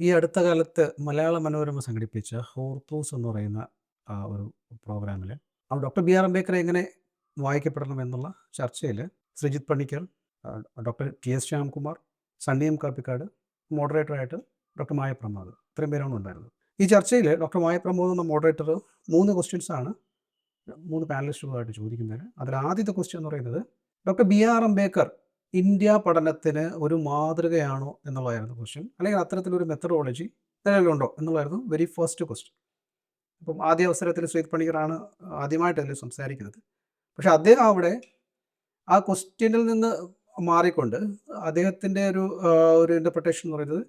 ഈ അടുത്ത കാലത്ത് മലയാള മനോരമ സംഘടിപ്പിച്ച ഹോർത്തൂസ് എന്ന് പറയുന്ന ആ ഒരു പ്രോഗ്രാമിൽ ആ ഡോക്ടർ ബി ആർ അംബേദ്കർ എങ്ങനെ വായിക്കപ്പെടണം എന്നുള്ള ചർച്ചയിൽ Sreejith Panicker doctor T S Shyamkumar Sunny M Kappikkad മോഡറേറ്ററായിട്ട് doctor Maya Pramod ഇത്രയും പേരാണ് ഉണ്ടായിരുന്നത്. ഈ ചർച്ചയിൽ ഡോക്ടർ മായ പ്രമോദ് എന്ന മോഡറേറ്റർ മൂന്ന് ക്വസ്റ്റ്യൻസ് ആണ് മൂന്ന് പാനലിസ്റ്റുകളായിട്ട് ചോദിക്കുന്നത് അതിൽ ആദ്യത്തെ ക്വസ്റ്റ്യൻ എന്ന് പറയുന്നത് doctor B R Ambedkar India പഠനത്തിന് ഒരു മാതൃകയാണോ എന്നുള്ളതായിരുന്നു ക്വസ്റ്റ്യൻ അല്ലെങ്കിൽ അത്തരത്തിലൊരു മെത്തഡോളജി നിലവിലുണ്ടോ എന്നുള്ളതായിരുന്നു വെരി ഫസ്റ്റ് ക്വസ്റ്റ്യൻ അപ്പം ആദ്യ അവസരത്തിൽ ശ്രീത് പണിക്കറാണ് ആദ്യമായിട്ട് അതിൽ സംസാരിക്കുന്നത്. പക്ഷെ അദ്ദേഹം അവിടെ ആ ക്വസ്റ്റ്യനിൽ നിന്ന് മാറിക്കൊണ്ട് അദ്ദേഹത്തിന്റെ ഒരു ഒരു ഇന്റർപ്രിട്ടേഷൻ എന്ന് പറയുന്നത്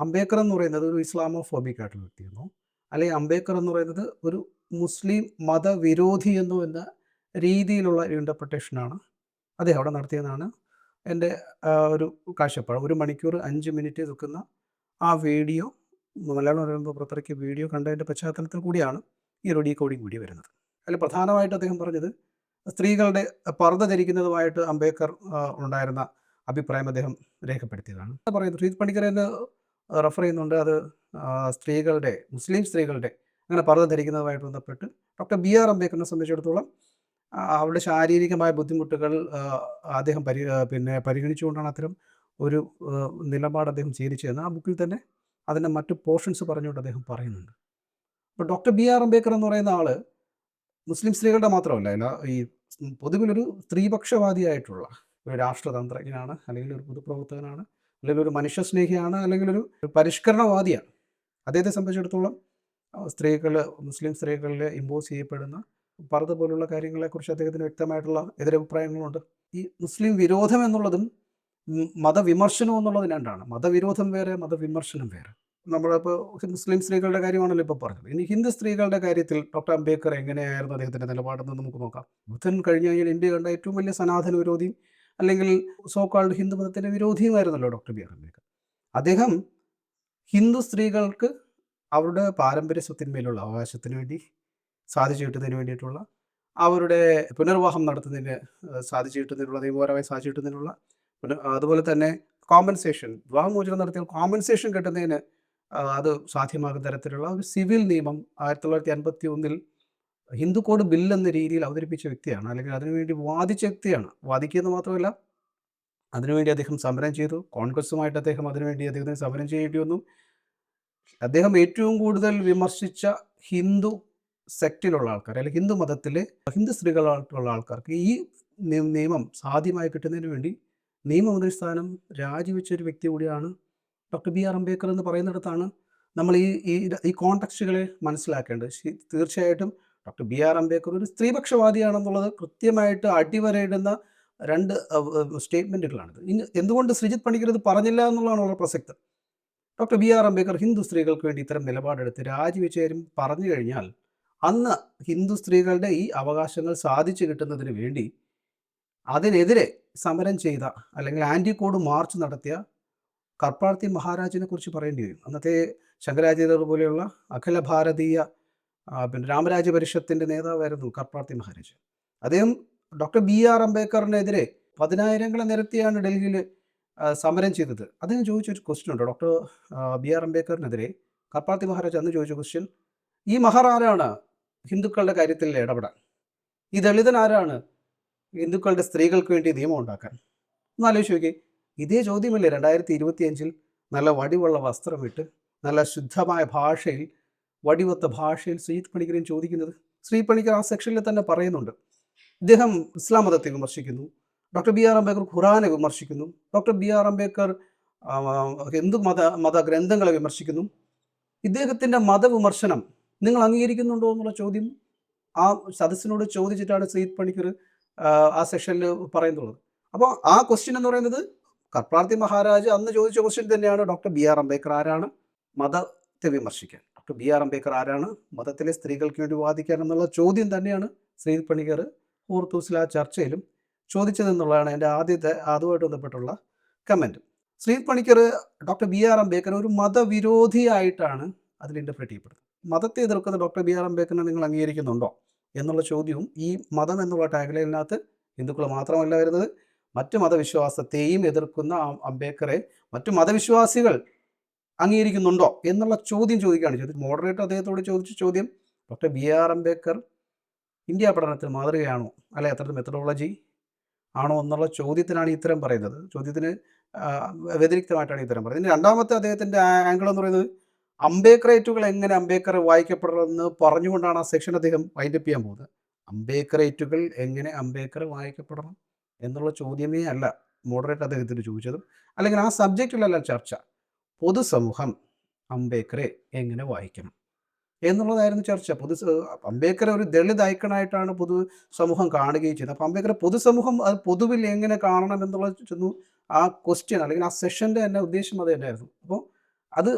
അംബേദ്കർ എന്ന് പറയുന്നത് ഒരു ഇസ്ലാമോ ഫോബിക് ആയിട്ടുള്ള വ്യക്തിയെന്നോ അല്ലെങ്കിൽ അംബേദ്കർ എന്ന് പറയുന്നത് ഒരു മുസ്ലിം മതവിരോധി എന്നോ എന്ന രീതിയിലുള്ള ഒരു ഇന്റർപ്രിട്ടേഷനാണ് അദ്ദേഹം അവിടെ നടത്തിയതെന്നാണ് എന്റെ ഒരു കാഴ്ചപ്പാട്. ഒരു മണിക്കൂർ അഞ്ച് മിനിറ്റ് നിൽക്കുന്ന ആ വീഡിയോ മലയാളം പറയുമ്പോൾ പുറത്തിറക്കിയ വീഡിയോ കണ്ടതിന്റെ പശ്ചാത്തലത്തിൽ കൂടിയാണ് ഈ ഒരു ഡീകോഡിങ് വീഡിയോ വരുന്നത്. അതിൽ പ്രധാനമായിട്ട് അദ്ദേഹം പറഞ്ഞത് സ്ത്രീകളുടെ പർദ്ദ ധരിക്കുന്നതുമായിട്ട് അംബേദ്കർ ഉണ്ടായിരുന്ന അഭിപ്രായം അദ്ദേഹം രേഖപ്പെടുത്തിയതാണ്. പറയുന്നത് ശ്രീത് പണിക്കർ റെഫർ ചെയ്യുന്നുണ്ട്. അത് സ്ത്രീകളുടെ മുസ്ലിം സ്ത്രീകളുടെ അങ്ങനെ പർദ്ദ ധരിക്കുന്നതുമായിട്ട് ബന്ധപ്പെട്ട് ഡോക്ടർ ബി ആർ അംബേദ്കറിനെ സംബന്ധിച്ചിടത്തോളം ആ, അവരുടെ ശാരീരികമായ ബുദ്ധിമുട്ടുകൾ അദ്ദേഹം പരി പിന്നെ പരിഗണിച്ചുകൊണ്ടാണ് അത്തരം ഒരു നിലപാട് അദ്ദേഹം സ്വീകരിച്ചതെന്ന് ആ ബുക്കിൽ തന്നെ അതിന്റെ മറ്റു പോർഷൻസ് പറഞ്ഞുകൊണ്ട് അദ്ദേഹം പറയുന്നുണ്ട്. അപ്പോൾ ഡോക്ടർ ബി ആർ അംബേദ്കർ എന്ന് പറയുന്ന ആൾ മുസ്ലിം സ്ത്രീകളുടെ മാത്രമല്ല ഈ പൊതുവിലൊരു സ്ത്രീപക്ഷവാദിയായിട്ടുള്ള ഒരു രാഷ്ട്രതന്ത്രജ്ഞനാണ് അല്ലെങ്കിൽ ഒരു പൊതുപ്രവർത്തകനാണ് അല്ലെങ്കിൽ ഒരു മനുഷ്യസ്നേഹിയാണ് അല്ലെങ്കിൽ ഒരു പരിഷ്കരണവാദിയാണ്. അദ്ദേഹത്തെ സംബന്ധിച്ചിടത്തോളം സ്ത്രീകൾ മുസ്ലിം സ്ത്രീകളിൽ ഇമ്പോസ് ചെയ്യപ്പെടുന്ന പർദ്ദ പോലുള്ള കാര്യങ്ങളെക്കുറിച്ച് അദ്ദേഹത്തിന് വ്യക്തമായിട്ടുള്ള എതിരഭിപ്രായങ്ങളുണ്ട്. ഈ മുസ്ലിം വിരോധം എന്നുള്ളതും മതവിമർശനം എന്നുള്ളത് രണ്ടാണ്. മതവിരോധം വേറെ മതവിമർശനം വേറെ. നമ്മളിപ്പോൾ മുസ്ലിം സ്ത്രീകളുടെ കാര്യമാണല്ലോ ഇപ്പോൾ പറഞ്ഞത്. ഇനി ഹിന്ദു സ്ത്രീകളുടെ കാര്യത്തിൽ ഡോക്ടർ അംബേദ്കർ എങ്ങനെയായിരുന്നു അദ്ദേഹത്തിന്റെ നിലപാടെന്ന് നമുക്ക് നോക്കാം. ബുദ്ധൻ കഴിഞ്ഞ് കഴിഞ്ഞാൽ ഇന്ത്യ കണ്ട ഏറ്റവും വലിയ സനാതന വിരോധിയും അല്ലെങ്കിൽ സോക്കാൾഡ് ഹിന്ദു മതത്തിന്റെ വിരോധിയുമായിരുന്നല്ലോ ഡോക്ടർ ബി ആർ അംബേദ്കർ. അദ്ദേഹം ഹിന്ദു സ്ത്രീകൾക്ക് അവരുടെ പാരമ്പര്യ സ്വത്തിന്മേലുള്ള അവകാശത്തിന് വേണ്ടി സാധിച്ചു കിട്ടുന്നതിന് വേണ്ടിയിട്ടുള്ള അവരുടെ പുനർവാഹം നടത്തുന്നതിന് സാധിച്ചു കിട്ടുന്നതിനുള്ള നിയമപരമായി സാധിച്ചു കിട്ടുന്നതിനുള്ള അതുപോലെ തന്നെ കോമ്പൻസേഷൻ വിവാഹമോചനം നടത്തിയാൽ കോമ്പൻസേഷൻ കിട്ടുന്നതിന് അത് സാധ്യമാകുന്ന തരത്തിലുള്ള ഒരു സിവിൽ നിയമം ആയിരത്തി തൊള്ളായിരത്തി അൻപത്തി ഒന്നിൽ ഹിന്ദു കോഡ് ബിൽ എന്ന രീതിയിൽ അവതരിപ്പിച്ച വ്യക്തിയാണ്. അല്ലെങ്കിൽ അതിനുവേണ്ടി വാദിച്ച വ്യക്തിയാണ്. വാദിക്കുന്നത് മാത്രമല്ല അതിനുവേണ്ടി അദ്ദേഹം സമരം ചെയ്തു. കോൺഗ്രസുമായിട്ട് അദ്ദേഹം അതിനുവേണ്ടി അദ്ദേഹത്തിന് സമരം ചെയ്യേണ്ടി വന്നു. അദ്ദേഹം ഏറ്റവും കൂടുതൽ വിമർശിച്ച ഹിന്ദു സെക്റ്റിലുള്ള ആൾക്കാർ അല്ലെങ്കിൽ ഹിന്ദു മതത്തിൽ ഹിന്ദു സ്ത്രീകളായിട്ടുള്ള ആൾക്കാർക്ക് ഈ നിയമം സാധ്യമായി കിട്ടുന്നതിന് വേണ്ടി നിയമമന്ത്രി സ്ഥാനം ഒരു വ്യക്തി കൂടിയാണ് ഡോക്ടർ ബി ആർ അംബേദ്കർ എന്ന് പറയുന്നിടത്താണ് നമ്മൾ ഈ ഈ ഈ കോണ്ടക്സ്റ്റുകളെ മനസ്സിലാക്കേണ്ടത്. തീർച്ചയായിട്ടും ഡോക്ടർ ബി ആർ അംബേദ്കർ ഒരു സ്ത്രീപക്ഷവാദിയാണെന്നുള്ളത് കൃത്യമായിട്ട് അടിവരയിടുന്ന രണ്ട് സ്റ്റേറ്റ്മെന്റുകളാണിത് ഇനി എന്തുകൊണ്ട് ശ്രീജിത് പണിക്കർ ഇത് പറഞ്ഞില്ല എന്നുള്ളതാണ് വളരെ പ്രസക്തം. Doctor B R Ambedkar Hindu സ്ത്രീകൾക്ക് വേണ്ടി ഇത്തരം നിലപാടെടുത്ത് രാജിവെച്ചേരും പറഞ്ഞു കഴിഞ്ഞാൽ അന്ന് ഹിന്ദു സ്ത്രീകളുടെ ഈ അവകാശങ്ങൾ സാധിച്ചു കിട്ടുന്നതിന് വേണ്ടി അതിനെതിരെ സമരം ചെയ്ത അല്ലെങ്കിൽ ആന്റി കോഡ് മാർച്ച് നടത്തിയ കർപ്പാർത്തി മഹാരാജിനെ കുറിച്ച് പറയേണ്ടി വരും. അന്നത്തെ ശങ്കരാചാര്യർ പോലെയുള്ള അഖില ഭാരതീയ പിന്നെ രാമരാജ്യ പരിഷത്തിന്റെ നേതാവായിരുന്നു കർപ്പാർത്തി മഹാരാജ്. അദ്ദേഹം ഡോക്ടർ ബി ആർ അംബേദ്കറിനെതിരെ പതിനായിരങ്ങളെ നിരത്തിയാണ് ഡൽഹിയിൽ സമരം ചെയ്തത്. അദ്ദേഹം ചോദിച്ചൊരു ക്വസ്റ്റ്യൻ ഉണ്ട്. ഡോക്ടർ ബി ആർ അംബേദ്കറിനെതിരെ കർപ്പാർത്തി മഹാരാജ് അന്ന് ചോദിച്ച ക്വസ്റ്റ്യൻ ഈ മഹാറാരാണ് ഹിന്ദുക്കളുടെ കാര്യത്തിൽ ഇടപെടാൻ. ഈ ദളിതൻ ആരാണ് ഹിന്ദുക്കളുടെ സ്ത്രീകൾക്ക് വേണ്ടി നിയമം ഉണ്ടാക്കാൻ? ഒന്ന് ആലോചിച്ച് നോക്കി ഇതേ ചോദ്യമല്ലേ രണ്ടായിരത്തി ഇരുപത്തി അഞ്ചിൽ നല്ല വടിവുള്ള വസ്ത്രമിട്ട് നല്ല ശുദ്ധമായ ഭാഷയിൽ വടിവത്ത ഭാഷയിൽ ശ്രീ പണിക്കരൻ ചോദിക്കുന്നത്? ശ്രീ പണിക്കർ ആ സെക്ഷനിൽ തന്നെ പറയുന്നുണ്ട്. ഇദ്ദേഹം ഇസ്ലാം മതത്തെ വിമർശിക്കുന്നു. ഡോക്ടർ ബി ആർ അംബേദ്കർ ഖുറാനെ വിമർശിക്കുന്നു. Doctor B R Ambedkar Hindu മത മത ഗ്രന്ഥങ്ങളെ വിമർശിക്കുന്നു. ഇദ്ദേഹത്തിന്റെ മതവിമർശനം നിങ്ങൾ അംഗീകരിക്കുന്നുണ്ടോ എന്നുള്ള ചോദ്യം ആ സദസ്സിനോട് ചോദിച്ചിട്ടാണ് സയ്യിദ് പണിക്കർ ആ, സെഷനിൽ പറയുന്നുള്ളത് അപ്പോൾ ആ ക്വസ്റ്റ്യൻ എന്ന് പറയുന്നത് കർപ്പാർത്തി മഹാരാജ് അന്ന് ചോദിച്ച ക്വസ്റ്റ്യൻ തന്നെയാണ് ഡോക്ടർ ബി ആർ അംബേദ്കർ ആരാണ്? മതത്തെ വിമർശിക്കാൻ. ഡോക്ടർ ബി ആർ അംബേദ്കർ ആരാണ്? മതത്തിലെ സ്ത്രീകൾക്ക് വേണ്ടി വാദിക്കാൻ എന്നുള്ള ചോദ്യം തന്നെയാണ് സയ്യിദ് പണിക്കർ ഓർത്തൂസിൽ ആ ചർച്ചയിലും ചോദിച്ചതെന്നുള്ളതാണ് എന്റെ ആദ്യത്തെ അതുമായിട്ട് ബന്ധപ്പെട്ടുള്ള comment Shri Panicker doctor B R Ambedkar ഒരു മതവിരോധിയായിട്ടാണ് അതിൽ ഇന്റർപ്രറ്റ് ചെയ്യപ്പെടുന്നത്. മതത്തെ എതിർക്കുന്ന ഡോക്ടർ ബി ആർ അംബേദ്കറിനെ നിങ്ങൾ അംഗീകരിക്കുന്നുണ്ടോ എന്നുള്ള ചോദ്യവും ഈ മതം എന്നുള്ള ടാഗ്ലൈനിനകത്ത് ഹിന്ദുക്കൾ മാത്രമല്ല വരുന്നത്. മറ്റു മതവിശ്വാസത്തെയും എതിർക്കുന്ന അംബേദ്കറെ മറ്റു മതവിശ്വാസികൾ അംഗീകരിക്കുന്നുണ്ടോ എന്നുള്ള ചോദ്യം ചോദിക്കുകയാണ് ചോദ്യം മോഡറേറ്റർ അദ്ദേഹത്തോട് ചോദിച്ച ചോദ്യം doctor B R Ambedkar India പഠനത്തിൽ മാതൃകയാണോ? അല്ലെ അത്തരത്തിൽ മെത്തഡോളജി ആണോ? എന്നുള്ള ചോദ്യത്തിനാണ് ഇത്തരം പറയുന്നത്. ചോദ്യത്തിന് വ്യതിരിക്തമായിട്ടാണ് ഇത്തരം പറയുന്നത്. രണ്ടാമത്തെ അദ്ദേഹത്തിന്റെ ആംഗിൾ എന്ന് പറയുന്നത് അംബേക്കറേറ്റുകൾ എങ്ങനെ അംബേദ്കർ വായിക്കപ്പെടണമെന്ന് പറഞ്ഞുകൊണ്ടാണ് ആ സെക്ഷൻ അദ്ദേഹം വൈൻഡപ്പ് ചെയ്യാൻ പോകുന്നത്. അംബേക്കറേറ്റുകൾ എങ്ങനെ അംബേദ്കർ വായിക്കപ്പെടണം എന്നുള്ള ചോദ്യമേ അല്ല മോഡറേറ്റ് അദ്ദേഹത്തിന് ചോദിച്ചതും. അല്ലെങ്കിൽ ആ സബ്ജക്റ്റിലല്ല ചർച്ച. പൊതുസമൂഹം അംബേദ്കറെ എങ്ങനെ വായിക്കണം എന്നുള്ളതായിരുന്നു ചർച്ച. പൊതു അംബേദ്കറെ ഒരു ദളിത് ഐക്കണായിട്ടാണ് പൊതു സമൂഹം കാണുകയും ചെയ്തത്. അപ്പം അംബേദ്കറെ പൊതുസമൂഹം അത് പൊതുവിൽ എങ്ങനെ കാണണം എന്നുള്ള ആ ക്വസ്റ്റ്യൻ അല്ലെങ്കിൽ ആ സെഷന്റെ തന്നെ ഉദ്ദേശം അത് തന്നെയായിരുന്നു. അപ്പോൾ അത്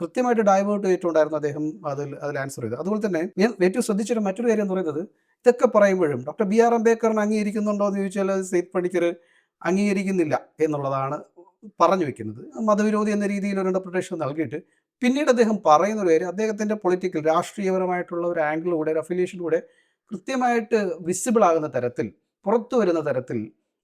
കൃത്യമായിട്ട് ഡൈവേർട്ട് ചെയ്തിട്ടുണ്ടായിരുന്നു അദ്ദേഹം അതിൽ അതിൽ ആൻസർ ചെയ്തത്. അതുപോലെ തന്നെ ഞാൻ ഏറ്റവും ശ്രദ്ധിച്ചൊരു മറ്റൊരു കാര്യം എന്ന് പറയുന്നത് ഇതൊക്കെ പറയുമ്പോഴും ഡോക്ടർ ബി ആർ അംബേദ്കറിന് അംഗീകരിക്കുന്നുണ്ടോ എന്ന് ചോദിച്ചാൽ സെയ്ത് പണിക്കർ അംഗീകരിക്കുന്നില്ല എന്നുള്ളതാണ് പറഞ്ഞു വെക്കുന്നത്. മതവിരോധി എന്ന രീതിയിൽ ഒരു ഇന്റർപ്രിട്ടേഷൻ നൽകിയിട്ട് പിന്നീട് അദ്ദേഹം പറയുന്ന ഒരു കാര്യം അദ്ദേഹത്തിന്റെ പൊളിറ്റിക്കൽ രാഷ്ട്രീയപരമായിട്ടുള്ള ഒരു ആംഗിളിലൂടെ ഒരു അഫിലിയേഷനിലൂടെ കൃത്യമായിട്ട് വിസിബിൾ ആകുന്ന തരത്തിൽ പുറത്തു വരുന്ന തരത്തിൽ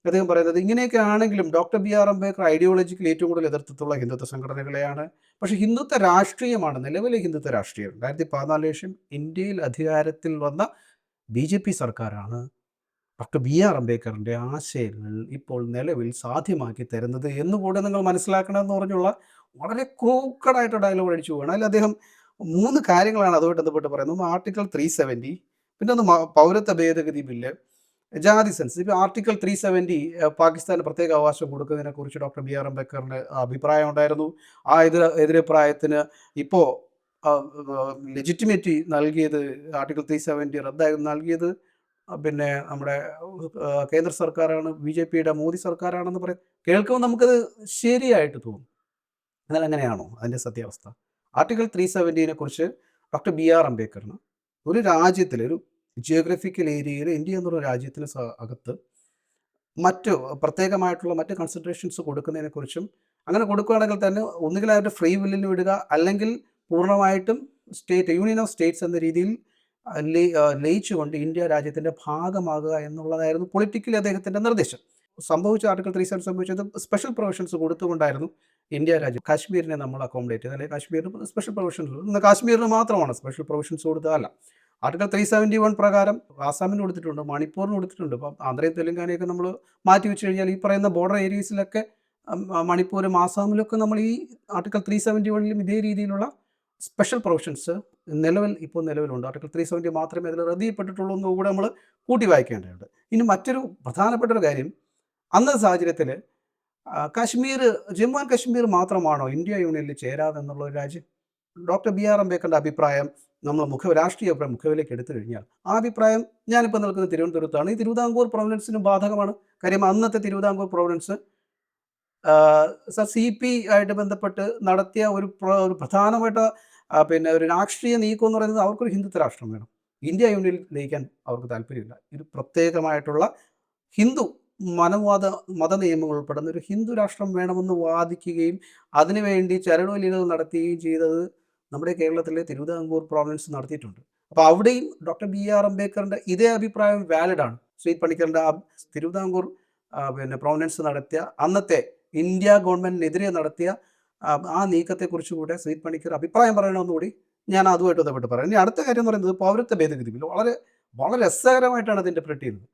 അദ്ദേഹം പറയുന്നത് ഇങ്ങനെയൊക്കെ ആണെങ്കിലും doctor B R Ambedkar ideological ഏറ്റവും കൂടുതൽ എതിർത്തിട്ടുള്ള ഹിന്ദുത്വ സംഘടനകളെയാണ്. പക്ഷേ ഹിന്ദുത്വ രാഷ്ട്രീയമാണ് നിലവിലെ ഹിന്ദുത്വ രാഷ്ട്രീയം. രണ്ടായിരത്തി പതിനാല് ലക്ഷം ഇന്ത്യയിൽ അധികാരത്തിൽ വന്ന ബി ജെ പി സർക്കാരാണ് ഡോക്ടർ ബി ആർ അംബേദ്കറിന്റെ ആശയങ്ങൾ ഇപ്പോൾ നിലവിൽ സാധ്യമാക്കി തരുന്നത് എന്നുകൂടെ നിങ്ങൾ മനസ്സിലാക്കണമെന്ന് പറഞ്ഞുള്ള വളരെ കൂക്കടായിട്ട് ഡയലോഗ് അടിച്ചു പോവുകയാണ്. അതിൽ അദ്ദേഹം മൂന്ന് കാര്യങ്ങളാണ് അതുമായിട്ട് ബന്ധപ്പെട്ട് പറയുന്നത്. ഒന്ന് ആർട്ടിക്കിൾ ത്രീ സെവന്റി പിന്നെ ഒന്ന് പൗരത്വ ഭേദഗതി ബില്ല് ജാതി സെൻസ് ഇപ്പോൾ ആർട്ടിക്കിൾ ത്രീ സെവന്റി പാകിസ്ഥാന് പ്രത്യേക അവകാശം കൊടുക്കുന്നതിനെ കുറിച്ച് ഡോക്ടർ ബി ആർ അംബേദ്കറിന് അഭിപ്രായം ഉണ്ടായിരുന്നു. ആ എതിർ എതിരഭിപ്രായത്തിന് ഇപ്പോൾ ലെജിറ്റിമേറ്റി നൽകിയത് ആർട്ടിക്കിൾ ത്രീ സെവന്റി റദ്ദായി നൽകിയത് പിന്നെ നമ്മുടെ കേന്ദ്ര സർക്കാരാണ് ബി ജെ പിയുടെ മോദി സർക്കാരാണെന്ന് പറയും കേൾക്കുമ്പോൾ നമുക്കത് ശരിയായിട്ട് തോന്നും. എന്നാൽ അങ്ങനെയാണോ അതിന്റെ സത്യാവസ്ഥ? ആർട്ടിക്കിൾ ത്രീ സെവന്റീനെ കുറിച്ച് ഡോക്ടർ ബി ആർ അംബേദ്കറിന് ഒരു രാജ്യത്തിൽ ഒരു ജിയോഗ്രഫിക്കൽ ഏരിയയിൽ ഇന്ത്യ എന്നുള്ള രാജ്യത്തിന് അകത്ത് മറ്റ് പ്രത്യേകമായിട്ടുള്ള മറ്റ് കൺസിഡറേഷൻസ് കൊടുക്കുന്നതിനെക്കുറിച്ചും അങ്ങനെ കൊടുക്കുകയാണെങ്കിൽ തന്നെ ഒന്നുകിൽ അവരുടെ ഫ്രീ വില്ലിൽ വിടുക അല്ലെങ്കിൽ പൂർണമായിട്ടും സ്റ്റേറ്റ് യൂണിയൻ ഓഫ് സ്റ്റേറ്റ്സ് എന്ന രീതിയിൽ ലയിച്ചുകൊണ്ട് ഇന്ത്യ രാജ്യത്തിന്റെ ഭാഗമാകുക എന്നുള്ളതായിരുന്നു പൊളിറ്റിക്കലി അദ്ദേഹത്തിന്റെ നിർദ്ദേശം. സംഭവിച്ച ആർട്ടിക്കൽ ത്രീ സെവൻ സംഭവിച്ചത് സ്പെഷ്യൽ പ്രൊവിഷൻസ് കൊടുത്തുകൊണ്ടായിരുന്നു ഇന്ത്യ രാജ്യം കാശ്മീരിനെ നമ്മൾ അക്കോമഡേറ്റ് ചെയ്ത് അല്ലെങ്കിൽ കാശ്മീരിന് സ്പെഷ്യൽ പ്രൊവിഷൻസ് ഇന്ന് കാശ്മീരിന് മാത്രമാണ് സ്പെഷ്യൽ പ്രൊവിഷൻസ് കൊടുത്തതല്ല. ആർട്ടിക്കിൾ ത്രീ സെവന്റി വൺ പ്രകാരം ആസാമിന് കൊടുത്തിട്ടുണ്ട് മണിപ്പൂറിന് കൊടുത്തിട്ടുണ്ട്. ഇപ്പം ആന്ധ്രയും തെലുങ്കാനയൊക്കെ നമ്മൾ മാറ്റി വെച്ച് കഴിഞ്ഞാൽ ഈ പറയുന്ന ബോർഡർ ഏരിയസിലൊക്കെ മണിപ്പൂരും ആസാമിലൊക്കെ നമ്മൾ ഈ ആർട്ടിക്കൽ ത്രീ സെവന്റി വണ്ണിലും ഇതേ രീതിയിലുള്ള സ്പെഷ്യൽ പ്രൊവിഷൻസ് നിലവിൽ ഇപ്പോൾ നിലവിലുണ്ട്. ആർട്ടിക്കൽ ത്രീ സെവന്റി മാത്രമേ അതിൽ റദ്ദ് ചെയ്യപ്പെട്ടിട്ടുള്ളൂ എന്ന് കൂടെ നമ്മൾ കൂട്ടി വായിക്കേണ്ടതുണ്ട്. ഇനി മറ്റൊരു പ്രധാനപ്പെട്ട ഒരു കാര്യം. അന്ന സാഹചര്യത്തിൽ കാശ്മീർ ജമ്മു ആൻഡ് കാശ്മീർ മാത്രമാണോ ഇന്ത്യ യൂണിയനിൽ ചേരാതെന്നുള്ള ഒരു രാജ്യം? ഡോക്ടർ ബി ആർ അംബേദ്കറിന്റെ അഭിപ്രായം നമ്മൾ മുഖ രാഷ്ട്രീയ മുഖവിലേക്ക് എടുത്തു കഴിഞ്ഞാൽ ആ അഭിപ്രായം ഞാനിപ്പോൾ നിൽക്കുന്ന തിരുവനന്തപുരത്താണ്. ഈ തിരുവിതാംകൂർ പ്രൊവിഡൻസിനും ബാധകമാണ്. കാര്യം അന്നത്തെ Thiruvithamkoor providence Sir C P ആയിട്ട് ബന്ധപ്പെട്ട് നടത്തിയ ഒരു ഒരു പ്രധാനമായിട്ട് പിന്നെ ഒരു രാഷ്ട്രീയ നീക്കം എന്ന് പറയുന്നത് അവർക്കൊരു ഹിന്ദുത്വ രാഷ്ട്രം വേണം. ഇന്ത്യ യൂണിയനിൽ ലയിക്കാൻ അവർക്ക് താല്പര്യമില്ല. ഇത് പ്രത്യേകമായിട്ടുള്ള ഹിന്ദു മനവാദ മത നിയമങ്ങൾ ഉൾപ്പെടുന്ന ഒരു ഹിന്ദു രാഷ്ട്രം വേണമെന്ന് വാദിക്കുകയും അതിനുവേണ്ടി ചരടുവലികൾ നടത്തുകയും ചെയ്തത് നമ്മുടെ കേരളത്തിലെ തിരുവിതാംകൂർ പ്രോവിൻസ് നടത്തിയിട്ടുണ്ട്. അപ്പോൾ അവിടെയും ഡോക്ടർ ബി ആർ അംബേദ്കറിന്റെ ഇതേ അഭിപ്രായം വാലിഡ് ആണ്. ശ്രീ പണിക്കറിന്റെ തിരുവിതാംകൂർ പിന്നെ പ്രോവിനൻസ് നടത്തിയ അന്നത്തെ ഇന്ത്യ ഗവൺമെന്റിനെതിരെ നടത്തിയ ആ, നീക്കത്തെ നീക്കത്തെക്കുറിച്ച് കൂടെ ശ്രീ പണിക്കർ അഭിപ്രായം പറയണമെന്നുകൂടി ഞാൻ അതുമായിട്ട് ബന്ധപ്പെട്ട് പറയാം. ഇനി അടുത്ത കാര്യം എന്ന് പറയുന്നത് പൗരത്വ ഭേദഗതി ബില്ല്. വളരെ വളരെ രസകരമായിട്ടാണ് അത് ഇന്റർപ്രറ്റ് ചെയ്യുന്നത്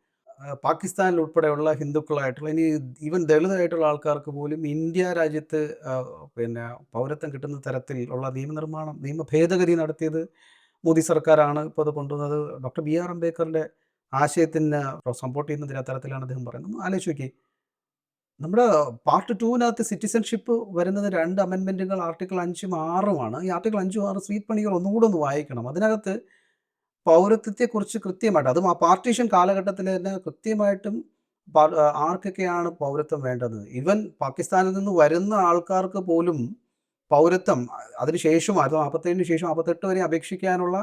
പാകിസ്ഥാനിൽ ഉൾപ്പെടെയുള്ള ഹിന്ദുക്കളായിട്ടുള്ള ഇനി ഈവൻ ദളിതായിട്ടുള്ള ആൾക്കാർക്ക് പോലും ഇന്ത്യ രാജ്യത്ത് പിന്നെ പൗരത്വം കിട്ടുന്ന തരത്തിൽ ഉള്ള നിയമനിർമ്മാണം നിയമ ഭേദഗതി നടത്തിയത് മോദി സർക്കാരാണ് ഇപ്പോൾ അത് കൊണ്ടുവന്നത്. ഡോക്ടർ ബി ആർ അംബേദ്കറിന്റെ ആശയത്തിന് സപ്പോർട്ട് ചെയ്യുന്ന തരത്തിലാണ് അദ്ദേഹം പറയുന്നത്. നോക്കി നമ്മുടെ പാർട്ട് ടൂവിനകത്ത് സിറ്റിസൺഷിപ്പ് വരുന്നത് രണ്ട് അമെൻമെന്റുകൾ ആർട്ടിക്കിൾ അഞ്ചും ആറുമാണ്. ഈ ആർട്ടിക്കിൾ അഞ്ചും ആറും സ്വീറ്റ് പണികൾ ഒന്നുകൂടെ ഒന്ന് വായിക്കണം. അതിനകത്ത് പൗരത്വത്തെക്കുറിച്ച് കൃത്യമായിട്ട് അതും ആ പാർട്ടീഷൻ കാലഘട്ടത്തിൽ തന്നെ കൃത്യമായിട്ടും ആർക്കൊക്കെയാണ് പൗരത്വം വേണ്ടത്? ഇവൻ പാകിസ്ഥാനിൽ നിന്ന് വരുന്ന ആൾക്കാർക്ക് പോലും പൗരത്വം അതിനുശേഷം അത് നാൽപ്പത്തേഴിന് ശേഷം നാൽപ്പത്തെട്ട് വരെ അപേക്ഷിക്കാനുള്ള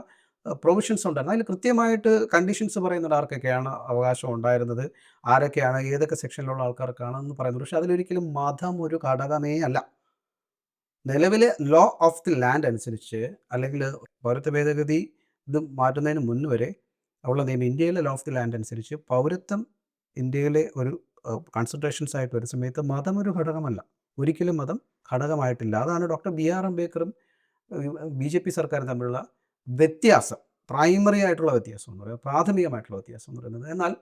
പ്രൊവിഷൻസ് ഉണ്ടായിരുന്നു. അതിൽ കൃത്യമായിട്ട് കണ്ടീഷൻസ് പറയുന്നുണ്ട് ആർക്കൊക്കെയാണ് അവകാശം ഉണ്ടായിരുന്നത് ആരൊക്കെയാണ് ഏതൊക്കെ സെക്ഷനിലുള്ള ആൾക്കാർക്കാണ് എന്ന് പറയുന്നത് പക്ഷെ അതിലൊരിക്കലും മതം ഒരു ഘടകമേ അല്ല. നിലവിലെ ലോ ഓഫ് ദി ലാൻഡ് അനുസരിച്ച് അല്ലെങ്കിൽ പൗരത്വ ഭേദഗതി ഇത് മാറ്റുന്നതിന് മുൻ വരെ ഉള്ള നിയമം ഇന്ത്യയിലെ ലോ ഓഫ് ദി ലാൻഡ് അനുസരിച്ച് പൗരത്വം ഇന്ത്യയിലെ ഒരു കൺസൾട്ടേഷൻസ് ആയിട്ട് ഒരു സമയത്ത് മതം ഒരു ഘടകമല്ല. ഒരിക്കലും മതം ഘടകമായിട്ടില്ല. അതാണ് ഡോക്ടർ ബി ആർ അംബേദ്കറും ബി ജെ പി സർക്കാരും തമ്മിലുള്ള വ്യത്യാസം. പ്രൈമറി ആയിട്ടുള്ള വ്യത്യാസം എന്ന് പറയുന്നത് പ്രാഥമികമായിട്ടുള്ള വ്യത്യാസം എന്ന് പറയുന്നത്. എന്നാൽ